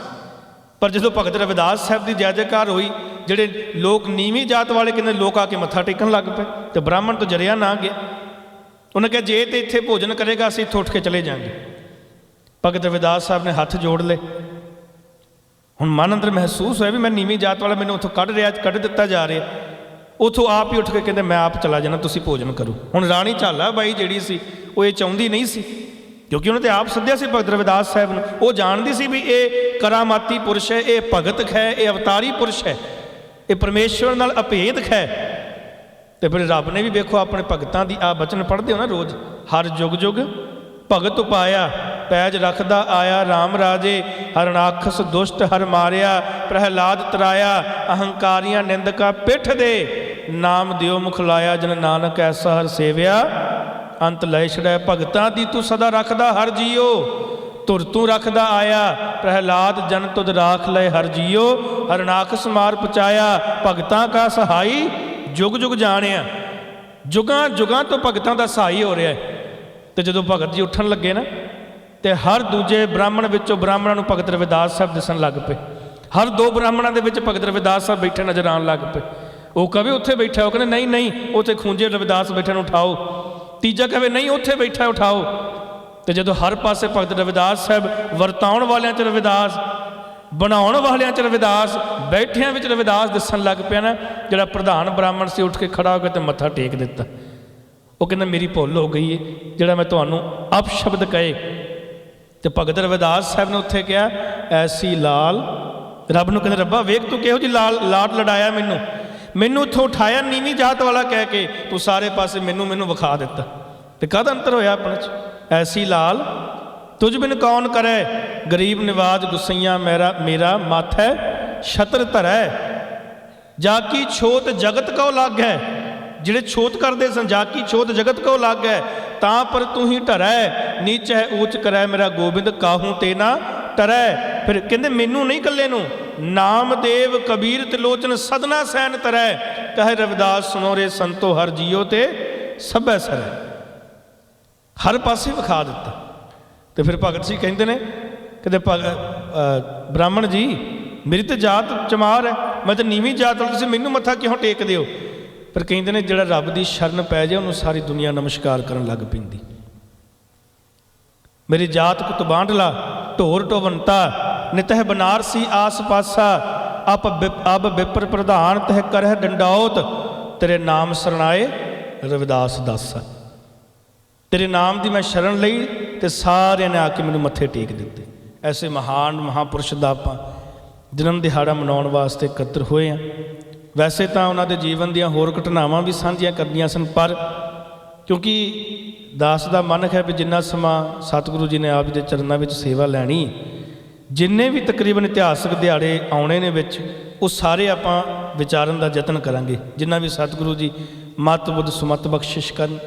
S1: ਪਰ ਜਦੋਂ ਭਗਤ ਰਵਿਦਾਸ ਸਾਹਿਬ ਦੀ ਜੈ ਜੈਕਾਰ ਹੋਈ, ਜਿਹੜੇ ਲੋਕ ਨੀਵੀਂ ਜਾਤ ਵਾਲੇ ਕਿੰਨੇ ਲੋਕ ਆ ਕੇ ਮੱਥਾ ਟੇਕਣ ਲੱਗ ਪਏ ਤੇ ਬ੍ਰਾਹਮਣ ਤੋਂ ਜਰਿਆ ਨਾ ਗਿਆ। ਉਹਨੇ ਕਿਹਾ, ਜੇ ਤੇ ਇੱਥੇ ਭੋਜਨ ਕਰੇਗਾ, ਅਸੀਂ ਇੱਥੋਂ ਉੱਠ ਕੇ ਚਲੇ ਜਾਾਂਗੇ। ਭਗਤ ਰਵਿਦਾਸ ਸਾਹਿਬ ਨੇ ਹੱਥ ਜੋੜ ਲਏ। ਹੁਣ ਮਨ ਅੰਦਰ ਮਹਿਸੂਸ ਹੋਇਆ ਵੀ ਮੈਂ ਨੀਵੀਂ ਜਾਤ ਵਾਲਾ, ਮੈਨੂੰ ਉੱਥੋਂ ਕੱਢ ਰਿਹਾ, ਕੱਢ ਦਿੱਤਾ ਜਾ ਰਿਹਾ। ਉਥੋਂ ਆਪ ਹੀ ਉੱਠ ਕੇ ਕਹਿੰਦੇ, ਮੈਂ ਆਪ ਚਲਾ ਜਾਣਾ, ਤੁਸੀਂ ਭੋਜਨ ਕਰੋ। ਹੁਣ ਰਾਣੀ ਝਾਲਾ ਬਾਈ ਜਿਹੜੀ ਸੀ, ਉਹ ਇਹ ਚਾਹੁੰਦੀ ਨਹੀਂ ਸੀ, ਕਿਉਂਕਿ ਉਹਨੇ ਤੇ ਆਪ ਸੱਦਿਆ ਸੀ ਭਗਤ ਰਵਿਦਾਸ ਸਾਹਿਬ ਨੂੰ। ਉਹ ਜਾਣਦੀ ਸੀ ਵੀ ਇਹ ਕਰਾਮਾਤੀ ਪੁਰਸ਼ ਹੈ, ਇਹ ਭਗਤ ਹੈ ਇਹ ਅਵਤਾਰੀ ਪੁਰਸ਼ ਹੈ। ਇਹ ਪਰਮੇਸ਼ਵਰ ਨਾਲ ਅਭੇਦ ਹੈ ਤੇ ਫਿਰ ਰੱਬ ਨੇ ਵੀ ਵੇਖੋ ਆਪਣੇ ਭਗਤਾਂ ਦੀ ਆ ਬਚਨ ਪੜ੍ਹਦੇ ਹੋ ਨਾ ਰੋਜ਼, ਹਰ ਜੁਗ ਜੁਗ ਭਗਤ ਉਪਾਇਆ, ਪੈਜ ਰੱਖਦਾ ਆਇਆ RAM ਰਾਜੇ ਹਰਨਾਖਸ ਦੁਸ਼ਟ ਹਰ ਮਾਰਿਆ, ਪ੍ਰਹਿਲਾਦ ਤਰਾਇਆ, ਅਹੰਕਾਰੀਆਂ ਨਿੰਦਕਾ ਪਿੱਠ ਦੇ, ਨਾਮ ਦਿਓ ਮੁਖ ਲਾਇਆ, ਜਨ ਨਾਨਕ ਐਸਾ ਹਰ ਸੇਵਿਆ, ਅੰਤ ਲੈ ਛੜੈ ਭਗਤਾਂ ਦੀ ਤੂੰ ਸਦਾ ਰੱਖਦਾ, ਹਰ ਜੀਓ ਤੁਰ ਤੂੰ ਰੱਖਦਾ ਆਇਆ, ਪ੍ਰਹਿਲਾਦ ਜਨ ਤੁਧ ਰਾਖ ਲੈ ਹਰ ਜੀਓ ਹਰਨਾਖਸ ਮਾਰ ਪਚਾਇਆ ਭਗਤਾਂ ਕਾ ਸਹਾਈ ਜੁਗ ਜੁਗ ਜਾਣਿਆ। ਜੁਗਾਂ ਜੁਗਾਂ ਤੋਂ ਭਗਤਾਂ ਦਾ ਸਹਾਈ ਹੋ ਰਿਹਾ ਹੈ। ਤੇ ਜਦੋਂ ਭਗਤ ਜੀ ਉੱਠਣ ਲੱਗੇ ਨਾ, ਤੇ ਹਰ ਦੂਜੇ ਬ੍ਰਾਹਮਣ ਵਿੱਚੋਂ ਬ੍ਰਾਹਮਣਾਂ ਨੂੰ ਭਗਤ ਰਵਿਦਾਸ ਸਾਹਿਬ ਦਿਸਣ ਲੱਗ ਪਏ। ਹਰ ਦੋ ਬ੍ਰਾਹਮਣਾਂ ਦੇ ਵਿੱਚ ਭਗਤ ਰਵਿਦਾਸ ਸਾਹਿਬ ਬੈਠੇ ਨਜ਼ਰ ਆਉਣ ਲੱਗ ਪਏ। ਉਹ ਕਵੇ, ਉੱਥੇ ਬੈਠਾ ਉਹ, ਕਹਿੰਦੇ, ਨਹੀਂ ਨਹੀਂ, ਉੱਥੇ ਖੂੰਜੇ ਰਵਿਦਾਸ ਬੈਠੇ ਨੂੰ ਉਠਾਓ। ਤੀਜਾ ਕਵੇ, ਨਹੀਂ, ਉੱਥੇ ਬੈਠਾ, ਉਠਾਓ। ਤੇ ਜਦੋਂ ਹਰ ਪਾਸੇ ਭਗਤ ਰਵਿਦਾਸ ਸਾਹਿਬ ਵਰਤਾਉਣ ਵਾਲਿਆਂ ਚ ਰਵਿਦਾਸ ਬਣਾਉਣ ਵਾਲਿਆਂ ਚ ਰਵਿਦਾਸ, ਬੈਠਿਆਂ ਵਿੱਚ ਰਵਿਦਾਸ ਦੱਸਣ ਲੱਗ ਪਿਆ ਨਾ, ਜਿਹੜਾ ਪ੍ਰਧਾਨ ਬ੍ਰਾਹਮਣ ਸੀ ਉੱਠ ਕੇ ਖੜਾ ਹੋ ਕੇ ਤੇ ਮੱਥਾ ਟੇਕ ਦਿੱਤਾ। ਉਹ ਕਹਿੰਦਾ, ਮੇਰੀ ਭੁੱਲ ਹੋ ਗਈ ਹੈ ਜਿਹੜਾ ਮੈਂ ਤੁਹਾਨੂੰ ਅਪਸ਼ਬਦ ਕਹੇ। ਤੇ ਭਗਤ ਰਵਿਦਾਸ ਸਾਹਿਬ ਨੇ ਉੱਥੇ ਕਿਹਾ, ਐਸੀ ਲਾਲ। ਰੱਬ ਨੂੰ ਕਹਿੰਦਾ, ਰੱਬਾ, ਵੇਖ ਤੂੰ ਕਿਹੋ ਜੀ ਲਾਲ ਲਾਡ ਲੜਾਇਆ ਮੈਨੂੰ। ਮੈਨੂੰ ਉੱਥੋਂ ਉਠਾਇਆ, ਨੀਵੀਂ ਜਾਤ ਵਾਲਾ ਕਹਿ ਕੇ ਤੂੰ ਸਾਰੇ ਪਾਸੇ ਮੈਨੂੰ ਮੈਨੂੰ ਵਿਖਾ ਦਿੱਤਾ। ਤੇ ਕਾਹਦਾ ਅੰਤਰ ਹੋਇਆ ਆਪਣੇ ਚ? ਐਸੀ ਲਾਲ ਤੁਝ ਬਿਨ ਕੌਣ ਕਰੈ? ਗਰੀਬ ਨਿਵਾਜ ਗੁਸਈਆਂ ਮੇਰਾ ਮੇਰਾ ਮਾਥੈ ਛਤਰ ਧਰੈ। ਜਾ ਕੀ ਛੋਤ ਜਗਤ ਕਉ ਲਾਗੈ? ਜਿਹੜੇ ਛੋਤ ਕਰਦੇ ਸਨ, ਜਾ ਕੀ ਛੋਤ ਜਗਤ ਕਉ ਲਾਗੈ? ਤਾਂ ਪਰ ਤੂੰ ਹੀ ਧਰੈ। ਨੀਚੈ ਊਚ ਕਰੈ ਮੇਰਾ ਗੋਬਿੰਦ, ਕਾਹੂ ਤੇ ਨਾ ਟਰੈ ਫਿਰ ਕਹਿੰਦੇ, ਮੈਨੂੰ ਨਹੀਂ ਕੱਲੇ ਨੂੰ। ਨਾਮਦੇਵ ਕਬੀਰ ਤਿਲੋਚਨ ਸਦਨਾ ਸੈਨ ਤਰੈ। ਕਹੇ, ਰਵਿਦਾਸ ਸੁਨੋ ਰੇ ਸੰਤੋ, ਹਰ ਜੀਓ ਤੇ ਸਭੈ ਸਰੈ। ਹਰ ਪਾਸੇ ਵਿਖਾ ਦਿੱਤਾ। ਤੇ ਫਿਰ ਭਗਤ ਸਿੰਘ ਕਹਿੰਦੇ ਨੇ, ਕਹਿੰਦੇ ਭਗ ਬ੍ਰਾਹਮਣ ਜੀ, ਮੇਰੀ ਤੇ ਜਾਤ ਚਮਾਰ ਹੈ, ਮੈਂ ਤਾਂ ਨੀਵੀਂ ਜਾਤ ਵਾਲਾ ਤੁਸੀਂ ਮੈਨੂੰ ਮੱਥਾ ਕਿਉਂ ਟੇਕਦੇ ਹੋ ਪਰ ਕਹਿੰਦੇ ਨੇ, ਜਿਹੜਾ ਰੱਬ ਦੀ ਸ਼ਰਨ ਪੈ ਜਾਏ, ਉਹਨੂੰ ਸਾਰੀ ਦੁਨੀਆ ਨਮਸਕਾਰ ਕਰਨ ਲੱਗ ਪੈਂਦੀ। ਮੇਰੀ ਜਾਤ ਕੁਤ ਬਾਂਢਲਾ ਢੋਰ ਢੋਵੰਤਾ, ਨਿਤਹਿ ਬਨਾਰਸੀ ਆਸ ਪਾਸਾ ਅਪ ਬਿਪ- ਅਬ ਬਿਪਰ ਪ੍ਰਧਾਨ, ਤਹਿ ਕਰਹਿ ਡੰਡਾਉਤ, ਤੇਰੇ ਨਾਮ ਸਰਣਾਏ ਰਵਿਦਾਸ ਦਾਸਾ। ਤੇਰੇ ਨਾਮ ਦੀ ਮੈਂ ਸ਼ਰਨ ਲਈ ਤੇ ਸਾਰਿਆਂ ਨੇ ਆ ਕੇ ਮੈਨੂੰ ਮੱਥੇ ਟੇਕ ਦਿੱਤੇ। ਐਸੇ ਮਹਾਨ ਮਹਾਪੁਰਸ਼ ਦਾ ਆਪਾਂ ਜਨਮ ਦਿਹਾੜਾ ਮਨਾਉਣ ਵਾਸਤੇ ਇਕੱਤਰ ਹੋਏ ਆ। ਵੈਸੇ ਤਾਂ ਉਹਨਾਂ ਦੇ ਜੀਵਨ ਦੀਆਂ ਹੋਰ ਘਟਨਾਵਾਂ ਵੀ ਸਾਂਝੀਆਂ ਕਰਦੀਆਂ ਸਨ, ਪਰ ਕਿਉਂਕਿ ਦਾਸ ਦਾ ਮਨ ਹੈ ਵੀ ਜਿੰਨਾ ਸਮਾਂ ਸਤਿਗੁਰੂ ਜੀ ਨੇ ਆਪ ਦੇ ਚਰਨਾਂ ਵਿੱਚ ਸੇਵਾ ਲੈਣੀ, ਜਿੰਨੇ ਵੀ ਤਕਰੀਬਨ ਇਤਿਹਾਸਕ ਦਿਹਾੜੇ ਆਉਣੇ ਨੇ ਵਿੱਚ, ਉਹ ਸਾਰੇ ਆਪਾਂ ਵਿਚਾਰਨ ਦਾ ਯਤਨ ਕਰਾਂਗੇ, ਜਿੰਨਾ ਵੀ ਸਤਿਗੁਰੂ ਜੀ ਮਤ ਬੁੱਧ ਸੁਮਤ ਬਖਸ਼ਿਸ਼ ਕਰਨ।